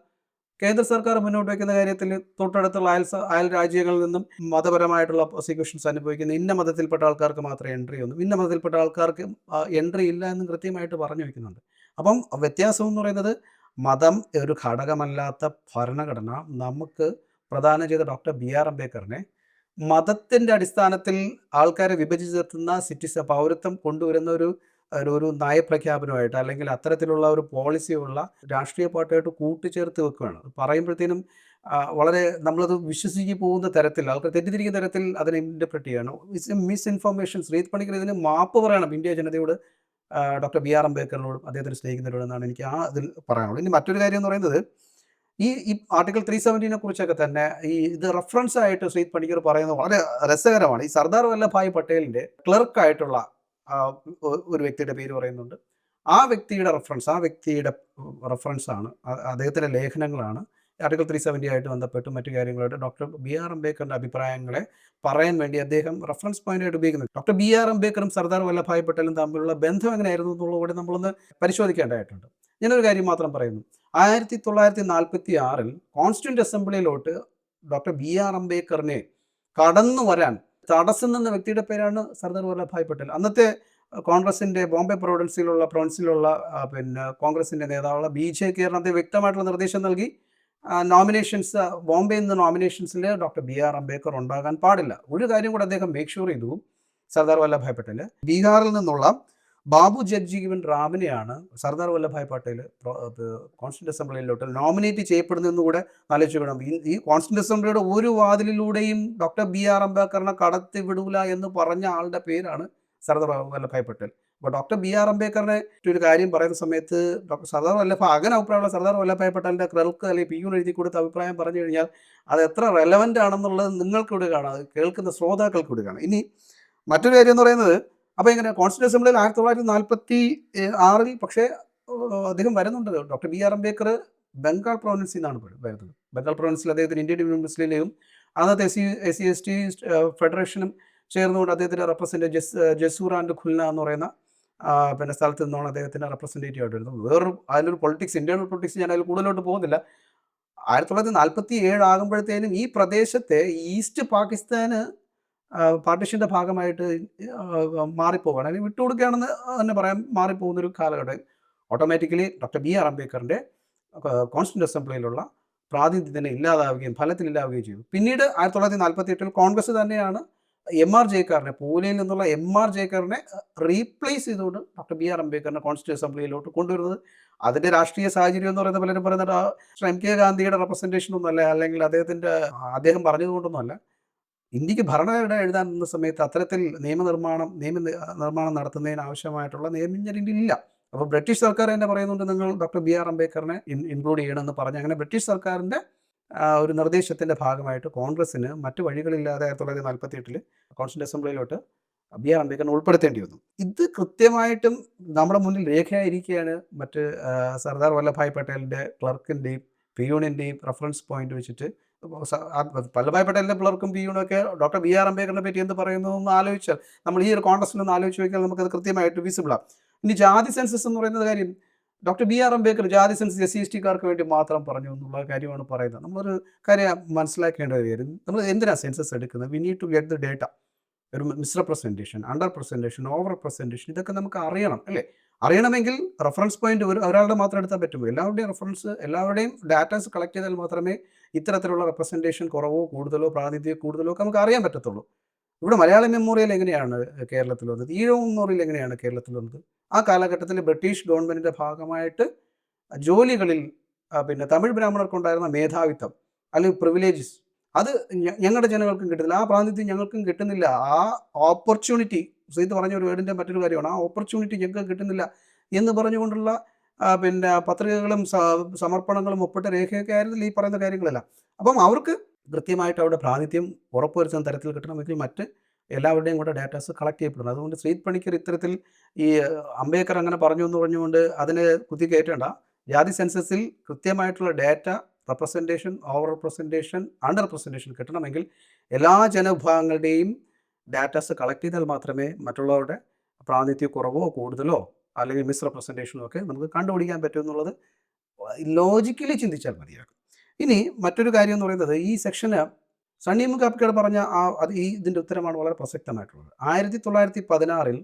കേന്ദ്ര സർക്കാർ മുന്നോട്ട് വയ്ക്കുന്ന കാര്യത്തിൽ തൊട്ടടുത്തുള്ള അയൽ അയൽ രാജ്യങ്ങളിൽ നിന്നും മതപരമായിട്ടുള്ള പ്രോസിക്യൂഷൻസ് അനുഭവിക്കുന്ന ഇന്ന മതത്തിൽപ്പെട്ട ആൾക്കാർക്ക് മാത്രമേ എൻട്രി ഒന്നും ഇന്ന മതത്തിൽപ്പെട്ട ആൾക്കാർക്ക് എൻട്രി ഇല്ല എന്ന് കൃത്യമായിട്ട് പറഞ്ഞു വയ്ക്കുന്നുണ്ട് അപ്പം വ്യത്യാസം എന്ന് പറയുന്നത് മതം ഒരു ഘടകമല്ലാത്ത ഭരണഘടന നമുക്ക് പ്രദാനം ചെയ്ത ഡോക്ടർ ബി ആർ അംബേദ്കറിനെ മതത്തിന്റെ അടിസ്ഥാനത്തിൽ ആൾക്കാരെ വിഭജിച്ചെത്തുന്ന നിർത്തുന്ന സിറ്റിസൺ പൗരത്വം കൊണ്ടുവരുന്ന ഒരു ഒരു നയപ്രഖ്യാപനമായിട്ട് അല്ലെങ്കിൽ അത്തരത്തിലുള്ള ഒരു പോളിസിയുള്ള രാഷ്ട്രീയ പാർട്ടിയായിട്ട് കൂട്ടിച്ചേർത്ത് വെക്കുകയാണ്. പറയുമ്പോഴത്തേനും വളരെ നമ്മളത് വിശ്വസിച്ച് പോകുന്ന തരത്തിൽ ആൾക്കാർ തെറ്റിദ്ധരിക്കുന്ന തരത്തിൽ അതിനെ ഇന്റർപ്രറ്റ് ചെയ്യണം. മിസ് ഇൻഫർമേഷൻ ശ്രീത് പണിക്കർ ഇതിന് മാപ്പ് പറയണം. ഇന്ത്യ ജനതയോട് ഡോക്ടർ ബി ആർ അംബേദ്കറിനോടും അദ്ദേഹത്തിന് സ്നേഹിക്കുന്നവരോടെന്നാണ് എനിക്ക് ആ അതിൽ പറയാനുള്ളത്. ഇനി മറ്റൊരു കാര്യം എന്ന് പറയുന്നത് ഈ ഈ ആർട്ടിക്കിൾ ത്രീ സെവന്റീനെ കുറിച്ചൊക്കെ തന്നെ ഈ ഇത് റെഫറൻസ് ആയിട്ട് ശ്രീത് പണിക്കർ പറയുന്നത് വളരെ രസകരമാണ്. ഈ സർദാർ വല്ലഭായ് പട്ടേലിന്റെ ക്ലർക്കായിട്ടുള്ള ഒരു വ്യക്തിയുടെ പേര് പറയുന്നുണ്ട്. ആ വ്യക്തിയുടെ റെഫറൻസ് ആ വ്യക്തിയുടെ റെഫറൻസ് ആണ്. അദ്ദേഹത്തിന്റെ ലേഖനങ്ങളാണ്. ആർട്ടിക്കൽ ത്രീ സെവന്റി ആയിട്ട് ബന്ധപ്പെട്ട് മറ്റു കാര്യങ്ങളായിട്ട് ഡോക്ടർ ബി ആർ അംബേദ്കറിന്റെ അഭിപ്രായങ്ങളെ പറയാൻ വേണ്ടി അദ്ദേഹം റെഫറൻസ് പോയിന്റായിട്ട് ഉപയോഗിക്കുന്നത് ഡോക്ടർ ബി ആർ അംബേദ്കറും സർദാർ വല്ലഭായ് പട്ടേലും തമ്മിലുള്ള ബന്ധം എങ്ങനെയായിരുന്നു എന്നുള്ളത് കൂടി നമ്മളൊന്ന് പരിശോധിക്കേണ്ടതായിട്ടുണ്ട്. ഞാനൊരു കാര്യം മാത്രം പറയുന്നു. ആയിരത്തി തൊള്ളായിരത്തി നാൽപ്പത്തി ആറിൽ കോൺസ്റ്റിറ്റ്യൂന്റ് അസംബ്ലിയിലോട്ട് ഡോക്ടർ ബി ആർ അംബേദ്കറിനെ കടന്നു വരാൻ തടസ്സം നിന്ന വ്യക്തിയുടെ പേരാണ് സർദാർ വല്ലഭായ് പട്ടേൽ. അന്നത്തെ കോൺഗ്രസിന്റെ ബോംബെ പ്രൊവിഡൻസിലുള്ള പ്രൊവിൻസിലുള്ള പിന്നെ കോൺഗ്രസിന്റെ നേതാവുള്ള ബി ജെ കേരളത്തെ വ്യക്തമായിട്ടുള്ള നിർദ്ദേശം നൽകി. നോമിനേഷൻസ് ബോംബെയിൽ നിന്ന് നോമിനേഷൻസിൽ ഡോക്ടർ ബി ആർ അംബേദ്കർ ഉണ്ടാകാൻ പാടില്ല. ഒരു കാര്യം കൂടെ അദ്ദേഹം മേക്ക് ഷുവർ ചെയ്തു സർദാർ വല്ലഭായ് പട്ടേൽ ബീഹാറിൽ നിന്നുള്ള ബാബു ജഗ്ജീവൻ റാമിനെയാണ് സർദാർ വല്ലഭായ് പട്ടേൽ കോൺസ്റ്റന്റ് അസംബ്ലിയിലോട്ട് നോമിനേറ്റ് ചെയ്യപ്പെടുന്നതെന്ന് കൂടെ ആലോചിച്ച് വേണം. ഈ കോൺസ്റ്റന്റ് അസംബ്ലിയുടെ ഒരു വാതിലിലൂടെയും ഡോക്ടർ ബി ആർ അംബേദ്കറിനെ കടത്തി വിടൂല എന്ന് പറഞ്ഞ ആളുടെ പേരാണ് സർദാർ വല്ലഭായ് പട്ടേൽ. അപ്പോൾ ഡോക്ടർ ബി ആർ അംബേദ്കറിനെ ഒരു കാര്യം പറയുന്ന സമയത്ത് ഡോക്ടർ സർദാർ വല്ലഭായ് അങ്ങനെ അഭിപ്രായമുള്ള സർദാർ വല്ലഭായ് പട്ടേലിന്റെ ക്രൽക്ക് അല്ലെങ്കിൽ പി യു എഴുതി കൊടുത്ത അഭിപ്രായം പറഞ്ഞു കഴിഞ്ഞാൽ അത് എത്ര റെലവന്റ് ആണെന്നുള്ളത് നിങ്ങൾക്കിവിടെ കാണാം. കേൾക്കുന്ന ശ്രോതാക്കൾക്കിവിടെ കാണാം. ഇനി മറ്റൊരു കാര്യം എന്ന് പറയുന്നത് അപ്പോൾ എങ്ങനെ കോൺസ്റ്റിറ്റ്യൂഷൻ അസംബ്ലിയിൽ ആയിരത്തി തൊള്ളായിരത്തി നാൽപ്പത്തി ആറിൽ പക്ഷേ അദ്ദേഹം വരുന്നുണ്ട്. Doctor B R Ambedkar Bengal പ്രൊവിൻസിൽ നിന്നാണ് വരുന്നത്. ബംഗാൾ പ്രൊവിൻസിൽ അദ്ദേഹത്തിന് ഇന്ത്യൻ യൂണിവേഴ്സിറ്റിയിലെയും അന്നത്തെ S C S C S T ഫെഡറേഷനും ചേർന്നുകൊണ്ട് അദ്ദേഹത്തിന്റെ റെപ്രസെന്റ് ജസ് ജസൂർ ആൻഡ് ഖുൽന എന്ന് പറയുന്ന പിന്നെ സ്ഥലത്ത് നിന്നാണ് അദ്ദേഹത്തിന്റെ റെപ്രസെന്റേറ്റീവ് ആയിട്ട് വരുന്നത്. വേറൊരു അതിലൊരു പൊളിറ്റിക്സ് ഇന്ത്യൻ പൊളിറ്റിക്സ് ഞാൻ അതിൽ കൂടുതലോട്ട് പോകുന്നില്ല. ആയിരത്തി തൊള്ളായിരത്തി നാൽപ്പത്തി ഏഴ് ആകുമ്പോഴത്തേനും ഈ പ്രദേശത്തെ ഈസ്റ്റ് പാകിസ്ഥാന് പാർട്ടിഷന്റെ ഭാഗമായിട്ട് മാറിപ്പോവാണ്. അല്ലെങ്കിൽ വിട്ടുകൊടുക്കുകയാണെന്ന് തന്നെ പറയാൻ മാറിപ്പോകുന്നൊരു കാലഘട്ടം. ഓട്ടോമാറ്റിക്കലി ഡോക്ടർ ബി ആർ അംബേദ്കറിന്റെ കോൺസ്റ്റന്റ് അസംബ്ലിയിലുള്ള പ്രാതിനിധ്യം തന്നെ ഇല്ലാതാവുകയും ഫലത്തിലില്ലാവുകയും ചെയ്തു. പിന്നീട് ആയിരത്തി തൊള്ളായിരത്തി നാൽപ്പത്തി എട്ടിൽ കോൺഗ്രസ് തന്നെയാണ് എം ആർ ജയക്കാരനെ പൂനെയിൽ നിന്നുള്ള എം ആർ ജയക്കാരനെ റീപ്ലേസ് ചെയ്തുകൊണ്ട് ഡോക്ടർ ബി ആർ അംബേദ്കറിനെ കോൺസ്റ്റിറ്റ്യൂഷൻ അസംബ്ലിയിലോട്ട് കൊണ്ടുവരുന്നത്. അതിന്റെ രാഷ്ട്രീയ സാഹചര്യം എന്ന് പറയുന്നത് പലരും പറയുന്നത് എം കെ ഗാന്ധിയുടെ റെപ്രസെന്റേഷൻ ഒന്നുമല്ല അല്ലെങ്കിൽ അദ്ദേഹത്തിന്റെ അദ്ദേഹം പറഞ്ഞതുകൊണ്ടൊന്നുമല്ല. ഇന്ത്യയ്ക്ക് ഭരണഘടന എഴുതാൻ നിന്ന സമയത്ത് അത്തരത്തിൽ നിയമനിർമ്മാണം നിയമ നിർമ്മാണം നടത്തുന്നതിന് ആവശ്യമായിട്ടുള്ള നിയമജ്ഞരിൽ ഇല്ല അപ്പോൾ ബ്രിട്ടീഷ് സർക്കാർ തന്നെ പറയുന്നുണ്ട് നിങ്ങൾ ഡോക്ടർ ബി ആർ അംബേദ്കറിനെ ഇൻക്ലൂഡ് ചെയ്യണമെന്ന് പറഞ്ഞ്. അങ്ങനെ ബ്രിട്ടീഷ് സർക്കാരിന്റെ ഒരു നിർദ്ദേശത്തിന്റെ ഭാഗമായിട്ട് കോൺഗ്രസ്സിന് മറ്റു വഴികളില്ലാതെ ആയിരത്തി തൊള്ളായിരത്തി നാൽപ്പത്തി എട്ടിൽ കോൺസ്റ്റന്റ് അസംബ്ലിയിലോട്ട് ബി ആർ അംബേദ്കറിനെ ഉൾപ്പെടുത്തേണ്ടി വന്നു. ഇത് കൃത്യമായിട്ടും നമ്മുടെ മുന്നിൽ രേഖയായിരിക്കുകയാണ്. മറ്റ് സർദാർ വല്ലഭായ് പട്ടേലിന്റെ ക്ലർക്കിന്റെയും പിയൂണിന്റെയും റെഫറൻസ് പോയിന്റ് വെച്ചിട്ട് വല്ലഭായ് പട്ടേലിന്റെ പിള്ളേർക്കും പിയൂണും ഒക്കെ ഡോക്ടർ ബി ആർ അംബേദ്കറിനെ പറ്റി എന്ത് പറയുന്നു എന്ന് ആലോചിച്ചാൽ നമ്മൾ ഈ ഒരു കോൺടസ്റ്റിൽ ഒന്ന് ആലോചിച്ച് നോക്കിയാൽ അത് കൃത്യമായിട്ട് വിസിബിളാണ് ഇനി ജാതി സെൻസസ് എന്ന് പറയുന്നത് കാര്യം ഡോക്ടർ ബി ആർ അംബേദ്കർ ജാതി സെൻസസ് എസ് സി എസ് ടിക്കാർക്ക് വേണ്ടി മാത്രം പറഞ്ഞു എന്നുള്ള കാര്യമാണ് പറയുന്നത്. നമ്മളൊരു കാര്യം മനസ്സിലാക്കേണ്ട ഒരു കാര്യം നമ്മൾ എന്തിനാണ് സെൻസസ് എടുക്കുന്നത്? We need to get the data ഒരു misrepresentation under presentation over presentation ഇതൊക്കെ നമുക്ക് അറിയണം അല്ലേ? അറിയണമെങ്കിൽ റെഫറൻസ് പോയിന്റ് ഒരു ഒരാളുടെ മാത്രം എടുത്താൽ പറ്റുമോ? എല്ലാവരുടെയും റെഫറൻസ് എല്ലാവരുടെയും ഡാറ്റാസ് കളക്ട് ചെയ്താൽ മാത്രമേ ഇത്തരത്തിലുള്ള റെപ്രസെന്റേഷൻ കുറവോ കൂടുതലോ പ്രാതിനിധ്യം കൂടുതലോ ഒക്കെ നമുക്ക് അറിയാൻ പറ്റത്തുള്ളൂ. ഇവിടെ മലയാള മെമ്മോറിയൽ എങ്ങനെയാണ് കേരളത്തിൽ വന്നത്? ഈഴവ മെമ്മോറിയൽ എങ്ങനെയാണ് കേരളത്തിൽ വന്നത്? ആ കാലഘട്ടത്തിൽ ബ്രിട്ടീഷ് ഗവൺമെന്റിന്റെ ഭാഗമായിട്ട് ജോലികളിൽ പിന്നെ തമിഴ് ബ്രാഹ്മണർക്കുണ്ടായിരുന്ന മേധാവിത്വം അല്ലെങ്കിൽ പ്രിവിലേജസ് അത് ഞങ്ങളുടെ ജനങ്ങൾക്കും കിട്ടുന്നില്ല ആ പ്രാതിനിധ്യം ഞങ്ങൾക്കും കിട്ടുന്നില്ല. ആ ഓപ്പർച്യൂണിറ്റി സുഹൃത്ത് പറഞ്ഞ ഒരു വേർഡിന്റെ മറ്റൊരു കാര്യമാണ് ആ ഓപ്പർച്യൂണിറ്റി ഞങ്ങൾക്ക് കിട്ടുന്നില്ല എന്ന് പറഞ്ഞുകൊണ്ടുള്ള പിന്നെ പത്രികകളും സമർപ്പണങ്ങളും ഒപ്പിട്ട രേഖയൊക്കെ ആയിരുന്നില്ല ഈ പറയുന്ന കാര്യങ്ങളെല്ലാം. അപ്പം അവർക്ക് കൃത്യമായിട്ട് അവരുടെ പ്രാതിനിധ്യം ഉറപ്പുവരുത്തുന്ന തരത്തിൽ കിട്ടണമെങ്കിൽ മറ്റ് എല്ലാവരുടെയും കൂടെ ഡാറ്റാസ് കളക്ട് ചെയ്യപ്പെടുന്നു. അതുകൊണ്ട് ശ്രീത് പണിക്കർ ഇത്തരത്തിൽ ഈ അംബേദ്കർ അങ്ങനെ പറഞ്ഞു എന്ന് പറഞ്ഞുകൊണ്ട് അതിനെ കുത്തി കയറ്റേണ്ട. ജാതി സെൻസസിൽ കൃത്യമായിട്ടുള്ള data representation over representation under representation കിട്ടണമെങ്കിൽ എല്ലാ ജനവിഭാഗങ്ങളുടെയും ഡാറ്റാസ് കളക്ട് ചെയ്താൽ മാത്രമേ മറ്റുള്ളവരുടെ പ്രാതിനിധ്യ കുറവോ കൂടുതലോ അല്ലെങ്കിൽ മിസ്റെപ്രസെന്റേഷനോ ഒക്കെ നമുക്ക് കണ്ടുപിടിക്കാൻ പറ്റും എന്നുള്ളത് ലോജിക്കലി ചിന്തിച്ചാൽ മതിയാകും. ഇനി മറ്റൊരു കാര്യം എന്ന് പറയുന്നത് ഈ സെക്ഷന് സണ്ണി കാപ്പിക്കട് പറഞ്ഞ ആ അത് ഈ ഇതിന്റെ ഉത്തരമാണ് വളരെ പ്രസക്തമായിട്ടുള്ളത്. ആയിരത്തി തൊള്ളായിരത്തി പതിനാറിൽ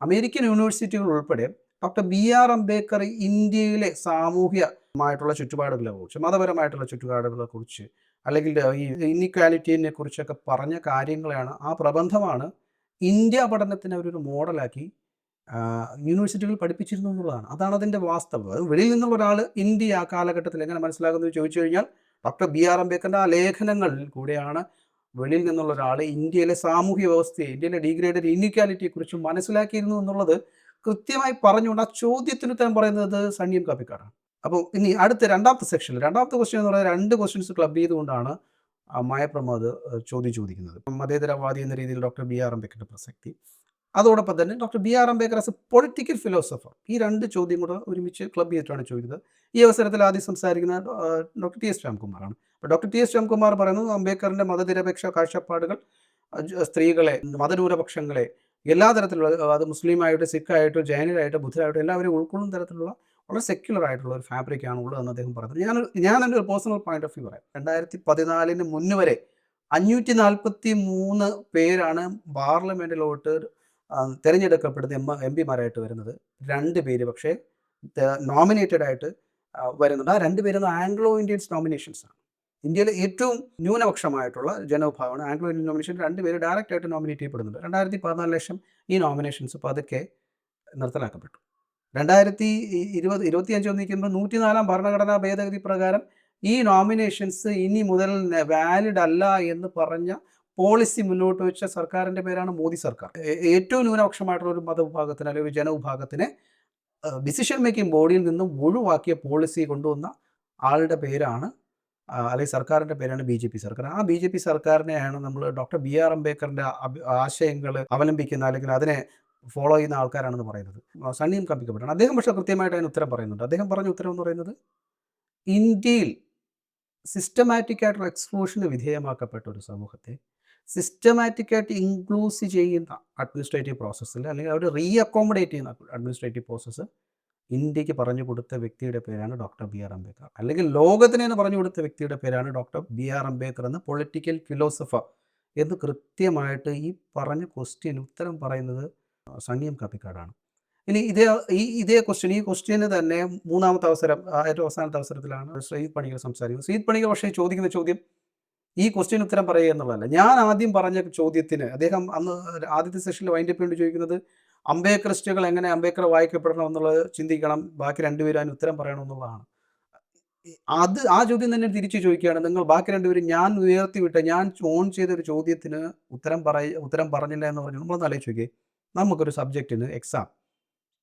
അമേരിക്കൻ യൂണിവേഴ്സിറ്റികൾ ഉൾപ്പെടെ ഡോക്ടർ ബി ആർ അംബേദ്കർ ഇന്ത്യയിലെ സാമൂഹ്യമായിട്ടുള്ള ചുറ്റുപാടുകളെ കുറിച്ച് മതപരമായിട്ടുള്ള ചുറ്റുപാടുകളെ കുറിച്ച് അല്ലെങ്കിൽ ഈ ഇന്നിക്വാലിറ്റിനെ കുറിച്ചൊക്കെ പറഞ്ഞ കാര്യങ്ങളെയാണ് ആ പ്രബന്ധമാണ് ഇന്ത്യ പഠനത്തിന് അവരൊരു മോഡലാക്കി യൂണിവേഴ്സിറ്റികൾ പഠിപ്പിച്ചിരുന്നു എന്നുള്ളതാണ്. അതാണ് അതിന്റെ വാസ്തവം. അത് വെളിയിൽ നിന്നുള്ള ഒരാൾ ഇന്ത്യ ആ കാലഘട്ടത്തിൽ എങ്ങനെ മനസ്സിലാക്കുന്നത് ചോദിച്ചു കഴിഞ്ഞാൽ ഡോക്ടർ ബി ആർ അംബേദ്കറിന്റെ ആ ലേഖനങ്ങളിൽ കൂടെയാണ് വെളിയിൽ നിന്നുള്ള ഒരാൾ ഇന്ത്യയിലെ സാമൂഹ്യ വ്യവസ്ഥയെ ഇന്ത്യയിലെ ഡീഗ്രേഡഡ് ഇക്വാലിറ്റിയെക്കുറിച്ച് മനസ്സിലാക്കിയിരുന്നു എന്നുള്ളത് കൃത്യമായി പറഞ്ഞുകൊണ്ട് ആ ചോദ്യത്തിന് ഉത്തരം പറയുന്നത് സണ്ണിയും കാപ്പിക്കാടാണ് അപ്പോൾ ഇനി അടുത്ത രണ്ടാമത്തെ സെക്ഷനിൽ രണ്ടാമത്തെ ക്വസ്റ്റ്യൻ എന്ന് പറയുന്നത് രണ്ട് ക്വസ്റ്റ്യൻസ് ക്ലബ് ചെയ്തുകൊണ്ടാണ് മായപ്രമോദ് ചോദ്യം ചോദിക്കുന്നത്. മതേതരവാദി എന്ന രീതിയിൽ ഡോക്ടർ ബി ആർ അംബേദ്കറിന്റെ പ്രസക്തി. അതോടൊപ്പം തന്നെ doctor B R Ambedkar as a political philosopher. ഈ രണ്ട് ചോദ്യം കൂടെ ഒരുമിച്ച് ക്ലബ് ചെയ്തിട്ടാണ് ചോദിച്ചത് ഈ അവസരത്തിൽ ആദ്യം സംസാരിക്കുന്ന ഡോക്ടർ ടി എസ് രാംകുമാറാണ് അപ്പോൾ ഡോക്ടർ ടി എസ് രാംകുമാർ പറയുന്നത് അംബേദ്കറിന്റെ മതനിരപേക്ഷ കാഴ്ചപ്പാടുകൾ സ്ത്രീകളെ മതന്യൂനപക്ഷങ്ങളെ എല്ലാ തരത്തിലുള്ള അത് മുസ്ലിമായിട്ട് സിഖായിട്ട് ജൈനരായിട്ട് ബുദ്ധരായിട്ട് എല്ലാവരും ഉൾക്കൊള്ളുന്ന തരത്തിലുള്ള വളരെ സെക്യുലർ ആയിട്ടുള്ള ഒരു ഫാബ്രിക്കാണ് ഉള്ളതെന്ന് അദ്ദേഹം പറയുന്നത് ഞാൻ ഞാൻ എന്റെ ഒരു പേഴ്സണൽ പോയിന്റ് ഓഫ് വ്യൂ പറയാം. രണ്ടായിരത്തി പതിനാലിന് മുന്ന് വരെ അഞ്ഞൂറ്റി നാൽപ്പത്തി മൂന്ന് പേരാണ് പാർലമെന്റിലോട്ട് തിരഞ്ഞെടുക്കപ്പെടുന്ന എം എം പിമാരായിട്ട് വരുന്നത് രണ്ട് പേര് പക്ഷേ നോമിനേറ്റഡ് ആയിട്ട് വരുന്നുണ്ട്. ആ രണ്ട് പേരുന്ന ആംഗ്ലോ ഇന്ത്യൻസ് നോമിനേഷൻസ് ആണ്. ഇന്ത്യയിലെ ഏറ്റവും ന്യൂനപക്ഷമായിട്ടുള്ള ജനവിഭാഗമാണ് ആംഗ്ലോ ഇന്ത്യൻ നോമിനേഷൻ രണ്ട് പേര് ഡയറക്റ്റ് ആയിട്ട് നോമിനേറ്റ് ചെയ്യപ്പെടുന്നുണ്ട്. രണ്ടായിരത്തി പതിനാല് ലക്ഷം ഈ നോമിനേഷൻസ് പതുക്കെ നിർത്തലാക്കപ്പെട്ടു. രണ്ടായിരത്തി ഇരുപത് ഇരുപത്തിയഞ്ച് ഒന്നിക്കുമ്പോൾ നൂറ്റിനാലാം ഭരണഘടനാ ഭേദഗതി പ്രകാരം ഈ നോമിനേഷൻസ് ഇനി മുതൽ വാലിഡ് അല്ല എന്ന് പറഞ്ഞ പോളിസി മുന്നോട്ട് വെച്ച സർക്കാരിന്റെ പേരാണ് മോദി സർക്കാർ. ഏറ്റവും ന്യൂനപക്ഷമായിട്ടുള്ള ഒരു മതവിഭാഗത്തിന് അല്ലെങ്കിൽ ഒരു ജനവിഭാഗത്തിനെ ഡിസിഷൻ മേക്കിംഗ് ബോഡിയിൽ നിന്നും ഒഴിവാക്കിയ പോളിസി കൊണ്ടുവന്ന ആളുടെ പേരാണ് അല്ലെങ്കിൽ സർക്കാരിന്റെ പേരാണ് ബി ജെ പി സർക്കാർ. ആ ബി ജെ പി സർക്കാരിനെയാണ് നമ്മൾ ഡോക്ടർ ബി ആർ അംബേദ്കറിന്റെ ആശയങ്ങൾ അവലംബിക്കുന്ന അല്ലെങ്കിൽ അതിനെ ഫോളോ ചെയ്യുന്ന ആൾക്കാരാണെന്ന് പറയുന്നത്. സണ്ണിയും കമ്പിക്കപ്പെട്ടാണ് അദ്ദേഹം പക്ഷേ കൃത്യമായിട്ട് അതിന് ഉത്തരം പറയുന്നുണ്ട്. അദ്ദേഹം പറഞ്ഞ ഉത്തരം എന്ന് പറയുന്നത് ഇന്ത്യയിൽ സിസ്റ്റമാറ്റിക് ആയിട്ടുള്ള എക്സ്ക്ലൂഷന് വിധേയമാക്കപ്പെട്ട ഒരു സമൂഹത്തെ സിസ്റ്റമാറ്റിക്കായിട്ട് ഇൻക്ലൂസ് ചെയ്യുന്ന അഡ്മിനിസ്ട്രേറ്റീവ് പ്രോസസ്സിൽ അല്ലെങ്കിൽ അവർ റീ അക്കോമഡേറ്റ് ചെയ്യുന്ന അഡ്മിനിസ്ട്രേറ്റീവ് പ്രോസസ്സ് ഇന്ത്യയ്ക്ക് പറഞ്ഞു കൊടുത്ത വ്യക്തിയുടെ പേരാണ് ഡോക്ടർ ബി ആർ അംബേദ്കർ. അല്ലെങ്കിൽ ലോകത്തിന് പറഞ്ഞു കൊടുത്ത വ്യക്തിയുടെ പേരാണ് ഡോക്ടർ ബി ആർ അംബേദ്കർ എന്ന പൊളിറ്റിക്കൽ ഫിലോസഫർ എന്ന് കൃത്യമായിട്ട് ഈ പറഞ്ഞ ക്വസ്റ്റ്യൻ ഉത്തരം പറയുന്നത് സംഗീം കപ്പിക്കാടാണ്. ഇനി ഇതേ ഈ ഇതേ ക്വസ്റ്റ്യൻ ഈ ക്വസ്റ്റ്യന് തന്നെ മൂന്നാമത്തെ അവസരം ഏറ്റവും അവസാനത്തെ അവസരത്തിലാണ് ശ്രീത് പണിക്കർ സംസാരിക്കുന്നത്. ശ്രീത് പണിക്കർ പക്ഷേ ചോദിക്കുന്ന ചോദ്യം ഈ ക്വസ്റ്റ്യൻ ഉത്തരം പറയുക എന്നുള്ളതല്ല. ഞാൻ ആദ്യം പറഞ്ഞ ചോദ്യത്തിന് അദ്ദേഹം അന്ന് ആദ്യത്തെ സെഷനിൽ വൈൻഡപ്പ് വേണ്ടി ചോദിക്കുന്നത് അംബേക്കറിസ്റ്റുകൾ എങ്ങനെ അംബേക്കർ വായിക്കപ്പെടണം എന്നുള്ളത് ചിന്തിക്കണം. ബാക്കി രണ്ടുപേരും അതിന് ഉത്തരം പറയണം എന്നുള്ളതാണ്. അത് ആ ചോദ്യം തന്നെ തിരിച്ചു ചോദിക്കുകയാണ്. നിങ്ങൾ ബാക്കി രണ്ടുപേരും ഞാൻ ഉയർത്തി വിട്ട ഞാൻ ഓൺ ചെയ്ത ഒരു ചോദ്യത്തിന് ഉത്തരം പറയ ഉത്തരം പറഞ്ഞില്ല എന്ന് പറഞ്ഞു. നമ്മളൊന്ന് ചോദിക്കേ നമുക്കൊരു സബ്ജക്റ്റിന് എക്സാം